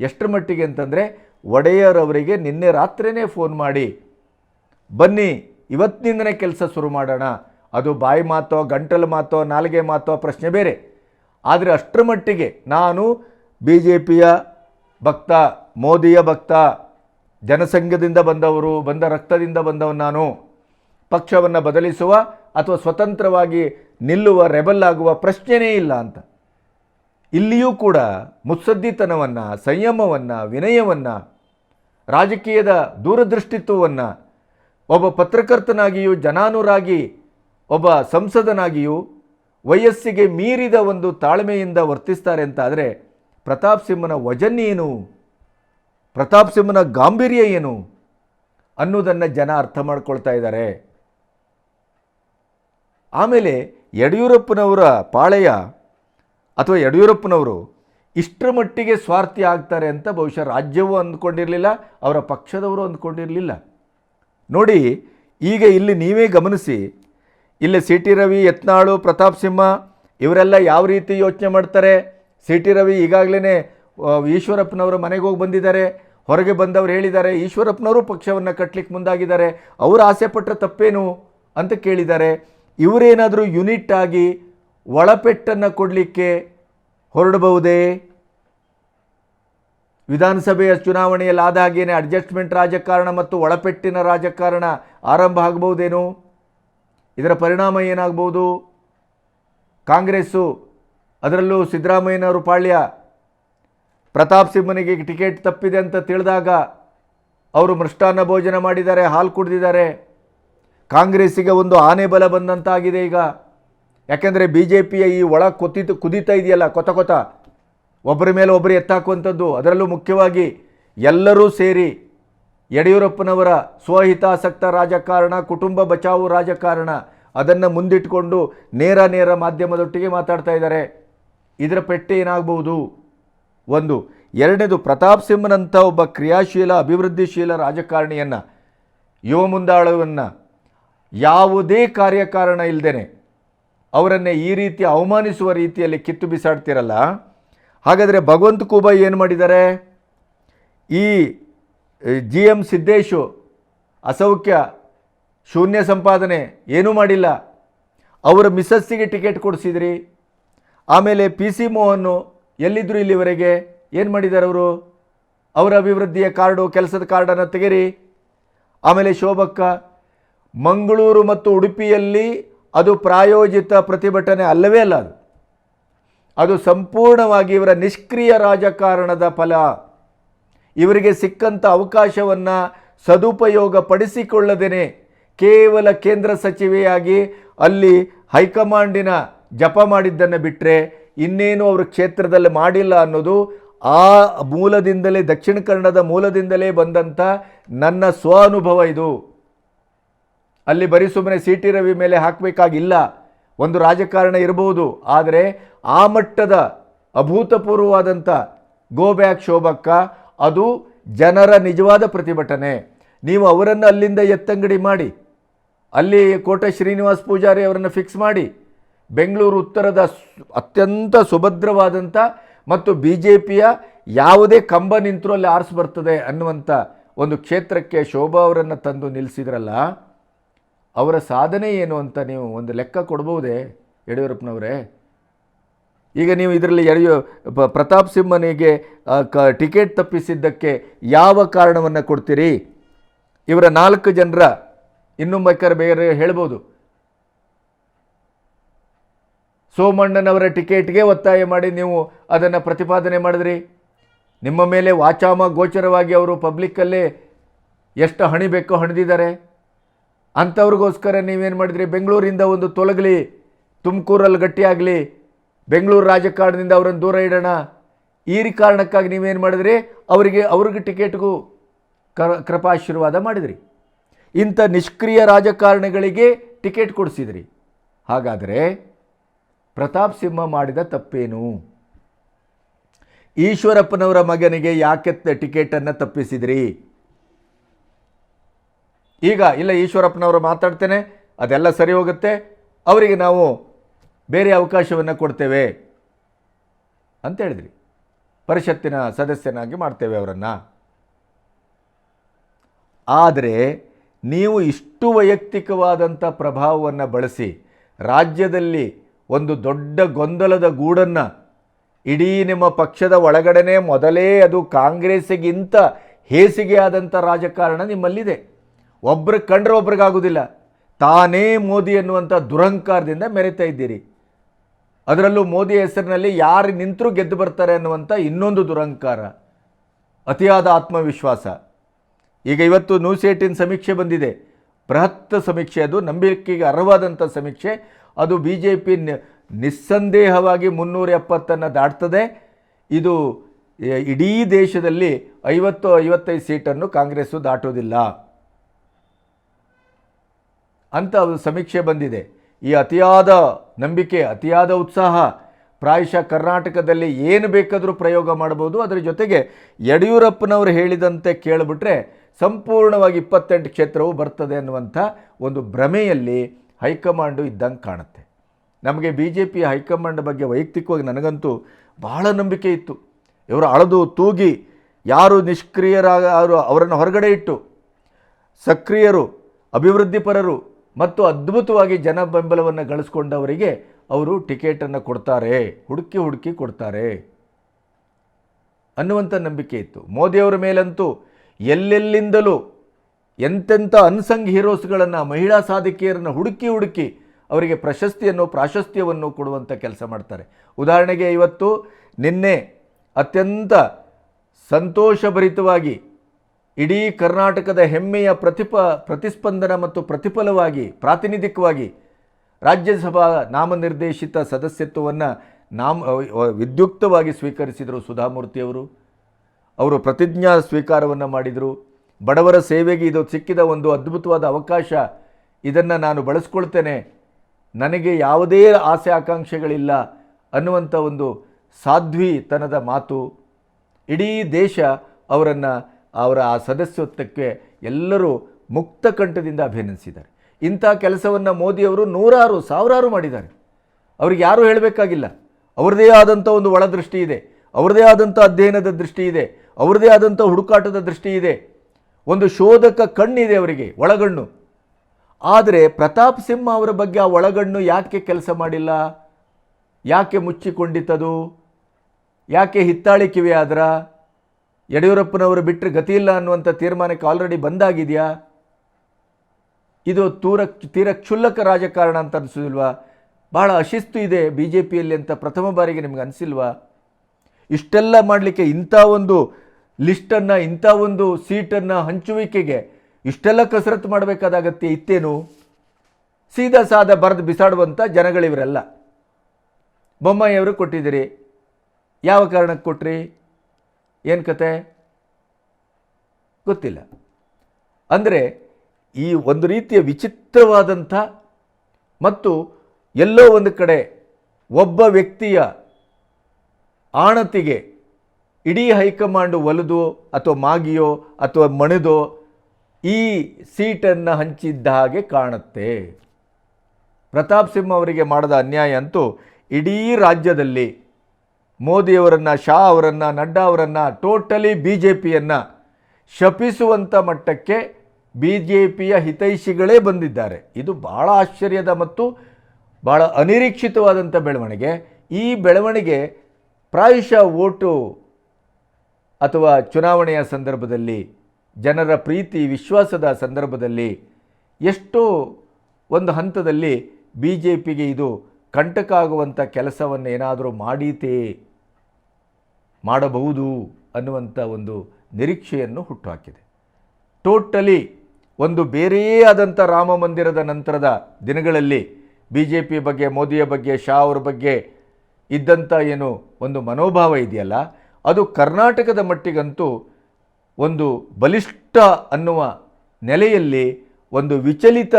S1: ಎಷ್ಟರ ಮಟ್ಟಿಗೆ ಅಂತಂದರೆ ಒಡೆಯರವರಿಗೆ ನಿನ್ನೆ ರಾತ್ರಿಯೇ ಫೋನ್ ಮಾಡಿ, ಬನ್ನಿ ಇವತ್ತಿನಿಂದನೇ ಕೆಲಸ ಶುರು ಮಾಡೋಣ. ಅದು ಬಾಯಿ ಮಾತೋ, ಗಂಟಲು ಮಾತೋ, ನಾಲಿಗೆ ಮಾತೋ ಪ್ರಶ್ನೆ ಬೇರೆ. ಆದರೆ ಅಷ್ಟರ ಮಟ್ಟಿಗೆ ನಾನು ಬಿ ಜೆ ಪಿಯ ಭಕ್ತ, ಮೋದಿಯ ಭಕ್ತ, ಜನಸಂಘದಿಂದ ಬಂದವರು, ಬಂದ ರಕ್ತದಿಂದ ಬಂದವನು ನಾನು. ಪಕ್ಷವನ್ನು ಬದಲಿಸುವ ಅಥವಾ ಸ್ವತಂತ್ರವಾಗಿ ನಿಲ್ಲುವ, ರೆಬಲ್ ಆಗುವ ಪ್ರಶ್ನೆಯೇ ಇಲ್ಲ ಅಂತ. ಇಲ್ಲಿಯೂ ಕೂಡ ಮುತ್ಸದ್ದಿತನವನ್ನು, ಸಂಯಮವನ್ನು, ವಿನಯವನ್ನು, ರಾಜಕೀಯದ ದೂರದೃಷ್ಟಿತ್ವವನ್ನು ಒಬ್ಬ ಪತ್ರಕರ್ತನಾಗಿಯೂ, ಜನಾನುರಾಗಿ, ಒಬ್ಬ ಸಂಸದನಾಗಿಯೂ ವಯಸ್ಸಿಗೆ ಮೀರಿದ ಒಂದು ತಾಳ್ಮೆಯಿಂದ ವರ್ತಿಸ್ತಾರೆ ಅಂತ ಆದರೆ ಪ್ರತಾಪ್ ಸಿಂಹನ ವಜನ್ ಏನು? ಪ್ರತಾಪ್ ಸಿಂಹನ ಗಾಂಭೀರ್ಯ ಏನು ಅನ್ನೋದನ್ನು ಜನ ಅರ್ಥ ಮಾಡ್ಕೊಳ್ತಾ ಇದ್ದಾರೆ. ಆಮೇಲೆ ಯಡಿಯೂರಪ್ಪನವರ ಪಾಳೆಯ ಅಥವಾ ಯಡಿಯೂರಪ್ಪನವರು ಇಷ್ಟರ ಮಟ್ಟಿಗೆ ಸ್ವಾರ್ಥಿ ಆಗ್ತಾರೆ ಅಂತ ಬಹುಶಃ ರಾಜ್ಯವೂ ಅಂದ್ಕೊಂಡಿರಲಿಲ್ಲ, ಅವರ ಪಕ್ಷದವರು ಅಂದ್ಕೊಂಡಿರಲಿಲ್ಲ. ನೋಡಿ, ಈಗ ಇಲ್ಲಿ ನೀವೇ ಗಮನಿಸಿ, ಇಲ್ಲಿ ಸಿ ಟಿ ರವಿ, ಯತ್ನಾಳು, ಪ್ರತಾಪ್ ಸಿಂಹ, ಇವರೆಲ್ಲ ಯಾವ ರೀತಿ ಯೋಚನೆ ಮಾಡ್ತಾರೆ? ಸಿ ಟಿ ರವಿ ಈಗಾಗಲೇ ಈಶ್ವರಪ್ಪನವರ ಮನೆಗೆ ಹೋಗಿ ಬಂದಿದ್ದಾರೆ. ಹೊರಗೆ ಬಂದವರು ಹೇಳಿದ್ದಾರೆ, ಈಶ್ವರಪ್ಪನವರು ಪಕ್ಷವನ್ನು ಕಟ್ಟಲಿಕ್ಕೆ ಮುಂದಾಗಿದ್ದಾರೆ. ಅವರು ಆಸೆ ಪಟ್ಟರೆ ತಪ್ಪೇನು ಅಂತ ಕೇಳಿದ್ದಾರೆ. ಇವರೇನಾದರೂ ಯುನಿಟ್ ಆಗಿ ಒಳಪೆಟ್ಟನ್ನು ಕೊಡಲಿಕ್ಕೆ ಹೊರಡಬಹುದೇ? ವಿಧಾನಸಭೆಯ ಚುನಾವಣೆಯಲ್ಲಿ ಆದಾಗೇನೆ ಅಡ್ಜಸ್ಟ್ಮೆಂಟ್ ರಾಜಕಾರಣ ಮತ್ತು ಒಳಪೆಟ್ಟಿನ ರಾಜಕಾರಣ ಆರಂಭ ಆಗಬಹುದೇನು? ಇದರ ಪರಿಣಾಮ ಏನಾಗ್ಬೋದು ಕಾಂಗ್ರೆಸ್ಸು ಅದರಲ್ಲೂ ಸಿದ್ದರಾಮಯ್ಯನವರು ಪಾಳ್ಯ. ಪ್ರತಾಪ್ ಸಿಂಹನಿಗೆ ಟಿಕೆಟ್ ತಪ್ಪಿದೆ ಅಂತ ತಿಳಿದಾಗ ಅವರು ಮೃಷ್ಟಾನ್ನ ಭೋಜನ ಮಾಡಿದ್ದಾರೆ, ಹಾಲು ಕುಡಿದಿದ್ದಾರೆ. ಕಾಂಗ್ರೆಸ್ಸಿಗೆ ಒಂದು ಆನೆ ಬಲ ಬಂದಂತಾಗಿದೆ ಈಗ. ಯಾಕೆಂದರೆ ಬಿ ಜೆ ಪಿಯ ಈ ಒಳ ಕೊತ್ತಿತು ಕುದೀತಾ ಇದೆಯಲ್ಲ, ಕೊತ ಕೊತ. ಒಬ್ಬರ ಮೇಲೆ ಒಬ್ಬರು ಎತ್ತಾಕುವಂಥದ್ದು, ಅದರಲ್ಲೂ ಮುಖ್ಯವಾಗಿ ಎಲ್ಲರೂ ಸೇರಿ ಯಡಿಯೂರಪ್ಪನವರ ಸ್ವಹಿತಾಸಕ್ತ ರಾಜಕಾರಣ, ಕುಟುಂಬ ಬಚಾವು ರಾಜಕಾರಣ, ಅದನ್ನು ಮುಂದಿಟ್ಟುಕೊಂಡು ನೇರ ನೇರ ಮಾಧ್ಯಮದೊಟ್ಟಿಗೆ ಮಾತಾಡ್ತಾ ಇದ್ದಾರೆ. ಇದರ ಪೆಟ್ಟೆ ಏನಾಗಬಹುದು? ಒಂದು, ಎರಡನೇದು, ಪ್ರತಾಪ್ ಸಿಂಹನಂಥ ಒಬ್ಬ ಕ್ರಿಯಾಶೀಲ, ಅಭಿವೃದ್ಧಿಶೀಲ ರಾಜಕಾರಣಿಯನ್ನು, ಯುವ ಮುಂದಾಳವನ್ನು ಯಾವುದೇ ಕಾರ್ಯಕಾರಣ ಇಲ್ಲದೇನೆ ಅವರನ್ನೇ ಈ ರೀತಿ ಅವಮಾನಿಸುವ ರೀತಿಯಲ್ಲಿ ಕಿತ್ತು ಬಿಸಾಡ್ತಿರಲ್ಲ ಹಾಗಾದರೆ ಭಗವಂತ ಕುಬೈ ಏನು ಮಾಡಿದ್ದಾರೆ? ಈ ಜಿ ಎಂ ಸಿದ್ದೇಶು ಅಸೌಖ್ಯ ಶೂನ್ಯ ಸಂಪಾದನೆ ಏನೂ ಮಾಡಿಲ್ಲ. ಅವರ ಮಿಸಸ್ಸಿಗೆ ಟಿಕೆಟ್ ಕೊಡಿಸಿದ್ರಿ. ಆಮೇಲೆ ಪಿ ಸಿ ಮೋಹನ್ನು ಎಲ್ಲಿದ್ದರು ಇಲ್ಲಿವರೆಗೆ ಏನು ಮಾಡಿದ್ದಾರೆ ಅವರು? ಅವರ ಅಭಿವೃದ್ಧಿಯ ಕಾರ್ಡು, ಕೆಲಸದ ಕಾರ್ಡನ್ನು ತೆಗೆರಿ. ಆಮೇಲೆ ಶೋಭಕ್ಕ, ಮಂಗಳೂರು ಮತ್ತು ಉಡುಪಿಯಲ್ಲಿ ಅದು ಪ್ರಾಯೋಜಿತ ಪ್ರತಿಭಟನೆ ಅಲ್ಲವೇ ಅಲ್ಲ ಅದು. ಅದು ಸಂಪೂರ್ಣವಾಗಿ ಇವರ ನಿಷ್ಕ್ರಿಯ ರಾಜಕಾರಣದ ಫಲ. ಇವರಿಗೆ ಸಿಕ್ಕಂಥ ಅವಕಾಶವನ್ನು ಸದುಪಯೋಗ ಪಡಿಸಿಕೊಳ್ಳದೇನೆ ಕೇವಲ ಕೇಂದ್ರ ಸಚಿವೆಯಾಗಿ ಅಲ್ಲಿ ಹೈಕಮಾಂಡಿನ ಜಪ ಮಾಡಿದ್ದನ್ನು ಬಿಟ್ಟರೆ ಇನ್ನೇನು ಅವರು ಕ್ಷೇತ್ರದಲ್ಲಿ ಮಾಡಿಲ್ಲ ಅನ್ನೋದು ಆ ಮೂಲದಿಂದಲೇ, ದಕ್ಷಿಣ ಕನ್ನಡದ ಮೂಲದಿಂದಲೇ ಬಂದಂಥ ನನ್ನ ಸ್ವ ಅನುಭವ ಇದು. ಅಲ್ಲಿ ಬರೀ ಸುಮ್ಮನೆ ಸಿ ಟಿ ರವಿ ಮೇಲೆ ಹಾಕಬೇಕಾಗಿಲ್ಲ. ಒಂದು ರಾಜಕಾರಣ ಇರಬಹುದು, ಆದರೆ ಆ ಮಟ್ಟದ ಅಭೂತಪೂರ್ವವಾದಂಥ ಗೋ ಬ್ಯಾಕ್ ಶೋಭಕ್ಕ ಅದು ಜನರ ನಿಜವಾದ ಪ್ರತಿಭಟನೆ. ನೀವು ಅವರನ್ನು ಅಲ್ಲಿಂದ ಎತ್ತಂಗಡಿ ಮಾಡಿ, ಅಲ್ಲಿ ಕೋಟೆ ಶ್ರೀನಿವಾಸ್ ಪೂಜಾರಿ ಅವರನ್ನು ಫಿಕ್ಸ್ ಮಾಡಿ, ಬೆಂಗಳೂರು ಉತ್ತರದ ಅತ್ಯಂತ ಸುಭದ್ರವಾದಂಥ ಮತ್ತು ಬಿ ಜೆ ಪಿಯ ಯಾವುದೇ ಕಂಬ ನಿಂತರೂ ಅಲ್ಲಿ ಆರಿಸ್ಬರ್ತದೆ ಅನ್ನುವಂಥ ಒಂದು ಕ್ಷೇತ್ರಕ್ಕೆ ಶೋಭಾ ಅವರನ್ನು ತಂದು ನಿಲ್ಲಿಸಿದ್ರಲ್ಲ ಅವರ ಸಾಧನೆ ಏನು ಅಂತ ನೀವು ಒಂದು ಲೆಕ್ಕ ಕೊಡ್ಬೋದೇ ಯಡಿಯೂರಪ್ಪನವರೇ? ಈಗ ನೀವು ಇದರಲ್ಲಿ ಯಡಿಯೂ ಪ್ರತಾಪ್ ಸಿಂಹನಿಗೆ ಕ, ಟಿಕೆಟ್ ತಪ್ಪಿಸಿದ್ದಕ್ಕೆ ಯಾವ ಕಾರಣವನ್ನು ಕೊಡ್ತೀರಿ? ಇವರ ನಾಲ್ಕು ಜನರ, ಇನ್ನೂ ಬೇಕಾದ್ರೆ ಬೇರೆ ಹೇಳ್ಬೋದು. ಸೋಮಣ್ಣನವರ ಟಿಕೆಟ್ಗೆ ಒತ್ತಾಯ ಮಾಡಿ ನೀವು ಅದನ್ನು ಪ್ರತಿಪಾದನೆ ಮಾಡಿದ್ರಿ. ನಿಮ್ಮ ಮೇಲೆ ವಾಚಾಮ ಗೋಚರವಾಗಿ ಅವರು ಪಬ್ಲಿಕ್ಕಲ್ಲೇ ಎಷ್ಟು ಹಣಿಬೇಕೋ ಹಣಿದಿದ್ದಾರೆ. ಅಂಥವ್ರಿಗೋಸ್ಕರ ನೀವೇನು ಮಾಡಿದ್ರಿ? ಬೆಂಗಳೂರಿಂದ ಒಂದು ತೊಲಗಲಿ ತುಮಕೂರಲ್ಲಿ ಗಟ್ಟಿಯಾಗಲಿ ಬೆಂಗಳೂರು ರಾಜಕಾರಣದಿಂದ ಅವರನ್ನು ದೂರ ಇಡೋಣ. ಈ ರೀ ಕಾರಣಕ್ಕಾಗಿ ನೀವೇನು ಮಾಡಿದ್ರಿ? ಅವರಿಗೆ, ಅವ್ರಿಗೆ ಟಿಕೆಟ್ಗೂ ಕೃಪಾಶೀರ್ವಾದ ಮಾಡಿದ್ರಿ. ಇಂಥ ನಿಷ್ಕ್ರಿಯ ರಾಜಕಾರಣಿಗಳಿಗೆ ಟಿಕೆಟ್ ಕೊಡಿಸಿದ್ರಿ. ಹಾಗಾದರೆ ಪ್ರತಾಪ್ ಸಿಂಹ ಮಾಡಿದ ತಪ್ಪೇನು? ಈಶ್ವರಪ್ಪನವರ ಮಗನಿಗೆ ಯಾಕೆ ಟಿಕೆಟನ್ನು ತಪ್ಪಿಸಿದ್ರಿ? ಈಗ ಇಲ್ಲ, ಈಶ್ವರಪ್ಪನವರು ಮಾತಾಡ್ತೇನೆ, ಅದೆಲ್ಲ ಸರಿ ಹೋಗುತ್ತೆ. ಅವರಿಗೆ ನಾವು ಬೇರೆ ಅವಕಾಶವನ್ನು ಕೊಡ್ತೇವೆ ಅಂತ ಹೇಳಿದ್ರಿ. ಪರಿಷತ್ತಿನ ಸದಸ್ಯನಾಗಿ ಮಾಡ್ತೇವೆ ಅವರನ್ನು. ಆದರೆ ನೀವು ಇಷ್ಟು ವೈಯಕ್ತಿಕವಾದಂಥ ಪ್ರಭಾವವನ್ನು ಬಳಸಿ ರಾಜ್ಯದಲ್ಲಿ ಒಂದು ದೊಡ್ಡ ಗೊಂದಲದ ಗೂಡನ್ನು ಇಡೀ ನಿಮ್ಮ ಪಕ್ಷದ ಒಳಗಡೆನೆ ಮೊದಲೇ ಅದು ಕಾಂಗ್ರೆಸ್ಸಿಗಿಂತ ಹೇಸಿಗೆ ಆದಂಥ ರಾಜಕಾರಣ ನಿಮ್ಮಲ್ಲಿದೆ. ಒಬ್ರು ಕಂಡ್ರೆ ಒಬ್ರಿಗಾಗೋದಿಲ್ಲ ತಾನೇ ಮೋದಿ ಎನ್ನುವಂಥ ದುರಹಂಕಾರದಿಂದ ಮೆರೆತಾ ಇದ್ದೀರಿ. ಅದರಲ್ಲೂ ಮೋದಿ ಹೆಸರಿನಲ್ಲಿ ಯಾರು ನಿಂತರೂ ಗೆದ್ದು ಬರ್ತಾರೆ ಅನ್ನುವಂಥ ಇನ್ನೊಂದು ದುರಹಂಕಾರ ಅತಿಯಾದ ಆತ್ಮವಿಶ್ವಾಸ. ಈಗ ಇವತ್ತು ನ್ಯೂಸ್ ಏಟಿನ್ ಸಮೀಕ್ಷೆ ಬಂದಿದೆ. ಬೃಹತ್ ಸಮೀಕ್ಷೆ ಅದು, ನಂಬಿಕೆಗೆ ಅರ್ಹವಾದಂಥ ಸಮೀಕ್ಷೆ. ಅದು ಬಿ ಜೆ ಪಿ ನಿಸ್ಸಂದೇಹವಾಗಿ ಮುನ್ನೂರ ಎಪ್ಪತ್ತನ್ನು ದಾಟ್ತದೆ. ಇದು ಇಡೀ ದೇಶದಲ್ಲಿ ಐವತ್ತು, ಐವತ್ತೈದು ಸೀಟನ್ನು ಕಾಂಗ್ರೆಸ್ಸು ದಾಟೋದಿಲ್ಲ ಅಂತ ಸಮೀಕ್ಷೆ ಬಂದಿದೆ. ಈ ಅತಿಯಾದ ನಂಬಿಕೆ, ಅತಿಯಾದ ಉತ್ಸಾಹ ಪ್ರಾಯಶಃ ಕರ್ನಾಟಕದಲ್ಲಿ ಏನು ಬೇಕಾದರೂ ಪ್ರಯೋಗ ಮಾಡ್ಬೋದು ಅದರ ಜೊತೆಗೆ ಯಡಿಯೂರಪ್ಪನವರು ಹೇಳಿದಂತೆ ಕೇಳಿಬಿಟ್ರೆ ಸಂಪೂರ್ಣವಾಗಿ ಇಪ್ಪತ್ತೆಂಟು ಕ್ಷೇತ್ರವು ಬರ್ತದೆ ಅನ್ನುವಂಥ ಒಂದು ಭ್ರಮೆಯಲ್ಲಿ ಹೈಕಮಾಂಡು ಇದ್ದಂಗೆ ಕಾಣುತ್ತೆ. ನಮಗೆ ಬಿ ಜೆ ಪಿ ಹೈಕಮಾಂಡ್ ಬಗ್ಗೆ ವೈಯಕ್ತಿಕವಾಗಿ ನನಗಂತೂ ಬಹಳ ನಂಬಿಕೆ ಇತ್ತು. ಇವರು ಅಳದು ತೂಗಿ ಯಾರು ನಿಷ್ಕ್ರಿಯರಾಗ, ಅವರು ಅವರನ್ನು ಹೊರಗಡೆ ಇಟ್ಟು ಸಕ್ರಿಯರು ಅಭಿವೃದ್ಧಿಪರರು ಮತ್ತು ಅದ್ಭುತವಾಗಿ ಜನ ಬೆಂಬಲವನ್ನು ಗಳಿಸ್ಕೊಂಡವರಿಗೆ ಅವರು ಟಿಕೆಟನ್ನು ಕೊಡ್ತಾರೆ, ಹುಡುಕಿ ಹುಡುಕಿ ಕೊಡ್ತಾರೆ ಅನ್ನುವಂಥ ನಂಬಿಕೆ ಇತ್ತು. ಮೋದಿಯವರ ಮೇಲಂತೂ ಎಲ್ಲೆಲ್ಲಿಂದಲೂ ಎಂತೆಂಥ ಅನ್ಸಂಗ್ ಹೀರೋಸ್ಗಳನ್ನು ಮಹಿಳಾ ಸಾಧಕಿಯರನ್ನು ಹುಡುಕಿ ಹುಡುಕಿ ಅವರಿಗೆ ಪ್ರಶಸ್ತಿಯನ್ನು, ಪ್ರಾಶಸ್ತ್ಯವನ್ನು ಕೊಡುವಂಥ ಕೆಲಸ ಮಾಡ್ತಾರೆ. ಉದಾಹರಣೆಗೆ ಇವತ್ತು ನಿನ್ನೆ ಅತ್ಯಂತ ಸಂತೋಷಭರಿತವಾಗಿ ಇಡೀ ಕರ್ನಾಟಕದ ಹೆಮ್ಮೆಯ ಪ್ರತಿಪ, ಪ್ರತಿಸ್ಪಂದನ ಮತ್ತು ಪ್ರತಿಫಲವಾಗಿ, ಪ್ರಾತಿನಿಧಿಕವಾಗಿ ರಾಜ್ಯಸಭಾ ನಾಮನಿರ್ದೇಶಿತ ಸದಸ್ಯತ್ವವನ್ನು ನಾಮ ವಿದ್ಯುಕ್ತವಾಗಿ ಸ್ವೀಕರಿಸಿದರು ಸುಧಾಮೂರ್ತಿಯವರು ಅವರು. ಪ್ರತಿಜ್ಞಾ ಸ್ವೀಕಾರವನ್ನು ಮಾಡಿದರು. ಬಡವರ ಸೇವೆಗೆ ಇದು ಸಿಕ್ಕಿದ ಒಂದು ಅದ್ಭುತವಾದ ಅವಕಾಶ. ಇದನ್ನು ನಾನು ಬಳಸ್ಕೊಳ್ತೇನೆ. ನನಗೆ ಯಾವುದೇ ಆಸೆ ಆಕಾಂಕ್ಷೆಗಳಿಲ್ಲ ಅನ್ನುವಂಥ ಒಂದು ಸಾಧ್ವಿತನದ ಮಾತು. ಇಡೀ ದೇಶ ಅವರನ್ನು ಅವರ ಆ ಸದಸ್ಯತ್ವಕ್ಕೆ ಎಲ್ಲರೂ ಮುಕ್ತ ಕಂಠದಿಂದ ಅಭಿನಂದಿಸಿದ್ದಾರೆ. ಇಂಥ ಕೆಲಸವನ್ನು ಮೋದಿಯವರು ನೂರಾರು, ಸಾವಿರಾರು ಮಾಡಿದ್ದಾರೆ. ಅವ್ರಿಗೆ ಯಾರೂ ಹೇಳಬೇಕಾಗಿಲ್ಲ. ಅವ್ರದ್ದೇ ಆದಂಥ ಒಂದು ಒಳದೃಷ್ಟಿ ಇದೆ. ಅವ್ರದೇ ಆದಂಥ ಅಧ್ಯಯನದ ದೃಷ್ಟಿ ಇದೆ. ಅವ್ರದ್ದೇ ಆದಂಥ ಹುಡುಕಾಟದ ದೃಷ್ಟಿ ಇದೆ. ಒಂದು ಶೋಧಕ ಕಣ್ಣಿದೆ ಅವರಿಗೆ, ಒಳಗಣ್ಣು. ಆದರೆ ಪ್ರತಾಪ್ ಸಿಂಹ ಅವರ ಬಗ್ಗೆ ಆ ಒಳಗಣ್ಣು ಯಾಕೆ ಕೆಲಸ ಮಾಡಿಲ್ಲ? ಯಾಕೆ ಮುಚ್ಚಿಕೊಂಡಿತ್ತದು? ಯಾಕೆ ಹಿತ್ತಾಳಿ ಕಿವಿ ಆದ್ರ ಯಡಿಯೂರಪ್ಪನವರು ಬಿಟ್ಟರೆ ಗತಿಯಿಲ್ಲ ಅನ್ನುವಂಥ ತೀರ್ಮಾನಕ್ಕೆ ಆಲ್ರೆಡಿ ಬಂದಾಗಿದೆಯಾ? ಇದು ತೂರ ತೀರ ಕ್ಷುಲ್ಲಕ ರಾಜಕಾರಣ ಅಂತ ಅನಿಸೋದಿಲ್ವಾ? ಬಹಳ ಅಶಿಸ್ತು ಇದೆ ಬಿ ಜೆ ಪಿಯಲ್ಲಿ ಅಂತ ಪ್ರಥಮ ಬಾರಿಗೆ ನಿಮ್ಗೆ ಅನಿಸಿಲ್ವಾ? ಇಷ್ಟೆಲ್ಲ ಮಾಡಲಿಕ್ಕೆ ಇಂಥ ಒಂದು ಲಿಸ್ಟನ್ನು ಇಂಥ ಒಂದು ಸೀಟನ್ನು ಹಂಚುವಿಕೆಗೆ ಇಷ್ಟೆಲ್ಲ ಕಸರತ್ತು ಮಾಡಬೇಕಾದ ಅಗತ್ಯ ಇತ್ತೇನು? ಸೀದಾ ಸಾದ ಬರೆದು ಬಿಸಾಡುವಂಥ ಜನಗಳಿವರೆಲ್ಲ. ಬೊಮ್ಮಾಯಿಯವರು ಕೊಟ್ಟಿದ್ದೀರಿ. ಯಾವ ಕಾರಣಕ್ಕೆ ಕೊಟ್ರಿ? ಏನು ಕತೆ? ಗೊತ್ತಿಲ್ಲ. ಅಂದರೆ ಈ ಒಂದು ರೀತಿಯ ವಿಚಿತ್ರವಾದಂಥ ಮತ್ತು ಎಲ್ಲೋ ಒಂದು ಕಡೆ ಒಬ್ಬ ವ್ಯಕ್ತಿಯ ಆಣತಿಗೆ ಇಡೀ ಹೈಕಮಾಂಡು ಒಲಿದು ಅಥವಾ ಮಾಗಿಯೋ ಅಥವಾ ಮಣಿದೋ ಈ ಸೀಟನ್ನು ಹಂಚಿದ್ದ ಹಾಗೆ ಕಾಣುತ್ತೆ. ಪ್ರತಾಪ್ ಸಿಂಹ ಅವರಿಗೆ ಮಾಡಿದ ಅನ್ಯಾಯ ಅಂತೂ ಇಡೀ ರಾಜ್ಯದಲ್ಲಿ ಮೋದಿಯವರನ್ನು, ಶಾ ಅವರನ್ನು, ನಡ್ಡಾ ಅವರನ್ನು, ಟೋಟಲಿ ಬಿ ಜೆ ಪಿಯನ್ನು ಶಪಿಸುವಂಥ ಮಟ್ಟಕ್ಕೆ ಬಿ ಜೆ ಪಿಯ ಹಿತೈಷಿಗಳೇ ಬಂದಿದ್ದಾರೆ. ಇದು ಭಾಳ ಆಶ್ಚರ್ಯದ ಮತ್ತು ಭಾಳ ಅನಿರೀಕ್ಷಿತವಾದಂಥ ಬೆಳವಣಿಗೆ. ಈ ಬೆಳವಣಿಗೆ ಪ್ರಾಯಶಃ ಓಟು ಅಥವಾ ಚುನಾವಣೆಯ ಸಂದರ್ಭದಲ್ಲಿ, ಜನರ ಪ್ರೀತಿ, ವಿಶ್ವಾಸದ ಸಂದರ್ಭದಲ್ಲಿ, ಎಷ್ಟೋ ಒಂದು ಹಂತದಲ್ಲಿ ಬಿ ಜೆ ಪಿಗೆ ಇದು ಕಂಟಕ ಆಗುವಂಥ ಕೆಲಸವನ್ನು ಏನಾದರೂ ಮಾಡೀತೇ ಮಾಡಬಹುದು ಅನ್ನುವಂಥ ಒಂದು ನಿರೀಕ್ಷೆಯನ್ನು ಹುಟ್ಟುಹಾಕಿದೆ. ಟೋಟಲಿ ಒಂದು ಬೇರೆಯೇ ಆದಂಥ ರಾಮ ಮಂದಿರದ ನಂತರದ ದಿನಗಳಲ್ಲಿ ಬಿ ಜೆ ಪಿ ಬಗ್ಗೆ, ಮೋದಿಯ ಬಗ್ಗೆ, ಶಾ ಅವ್ರ ಬಗ್ಗೆ ಇದ್ದಂಥ ಏನು ಒಂದು ಮನೋಭಾವ ಇದೆಯಲ್ಲ, ಅದು ಕರ್ನಾಟಕದ ಮಟ್ಟಿಗಂತೂ ಒಂದು ಬಲಿಷ್ಠ ಅನ್ನುವ ನೆಲೆಯಲ್ಲಿ ಒಂದು ವಿಚಲಿತ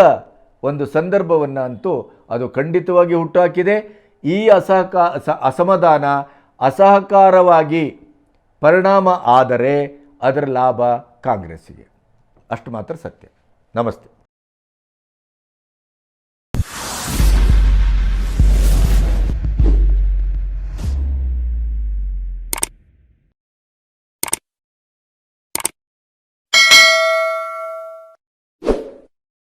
S1: ಒಂದು ಸಂದರ್ಭವನ್ನು ಅಂತೂ ಅದು ಖಂಡಿತವಾಗಿ ಹುಟ್ಟುಹಾಕಿದೆ. ಈ ಅಸಹಕ, ಅಸ, ಅಸಮಾಧಾನ ಅಸಹಕಾರವಾಗಿ ಪರಿಣಾಮ ಆದರೆ ಅದರ ಲಾಭ ಕಾಂಗ್ರೆಸ್ಸಿಗೆ. ಅಷ್ಟು ಮಾತ್ರ ಸತ್ಯ. ನಮಸ್ತೆ.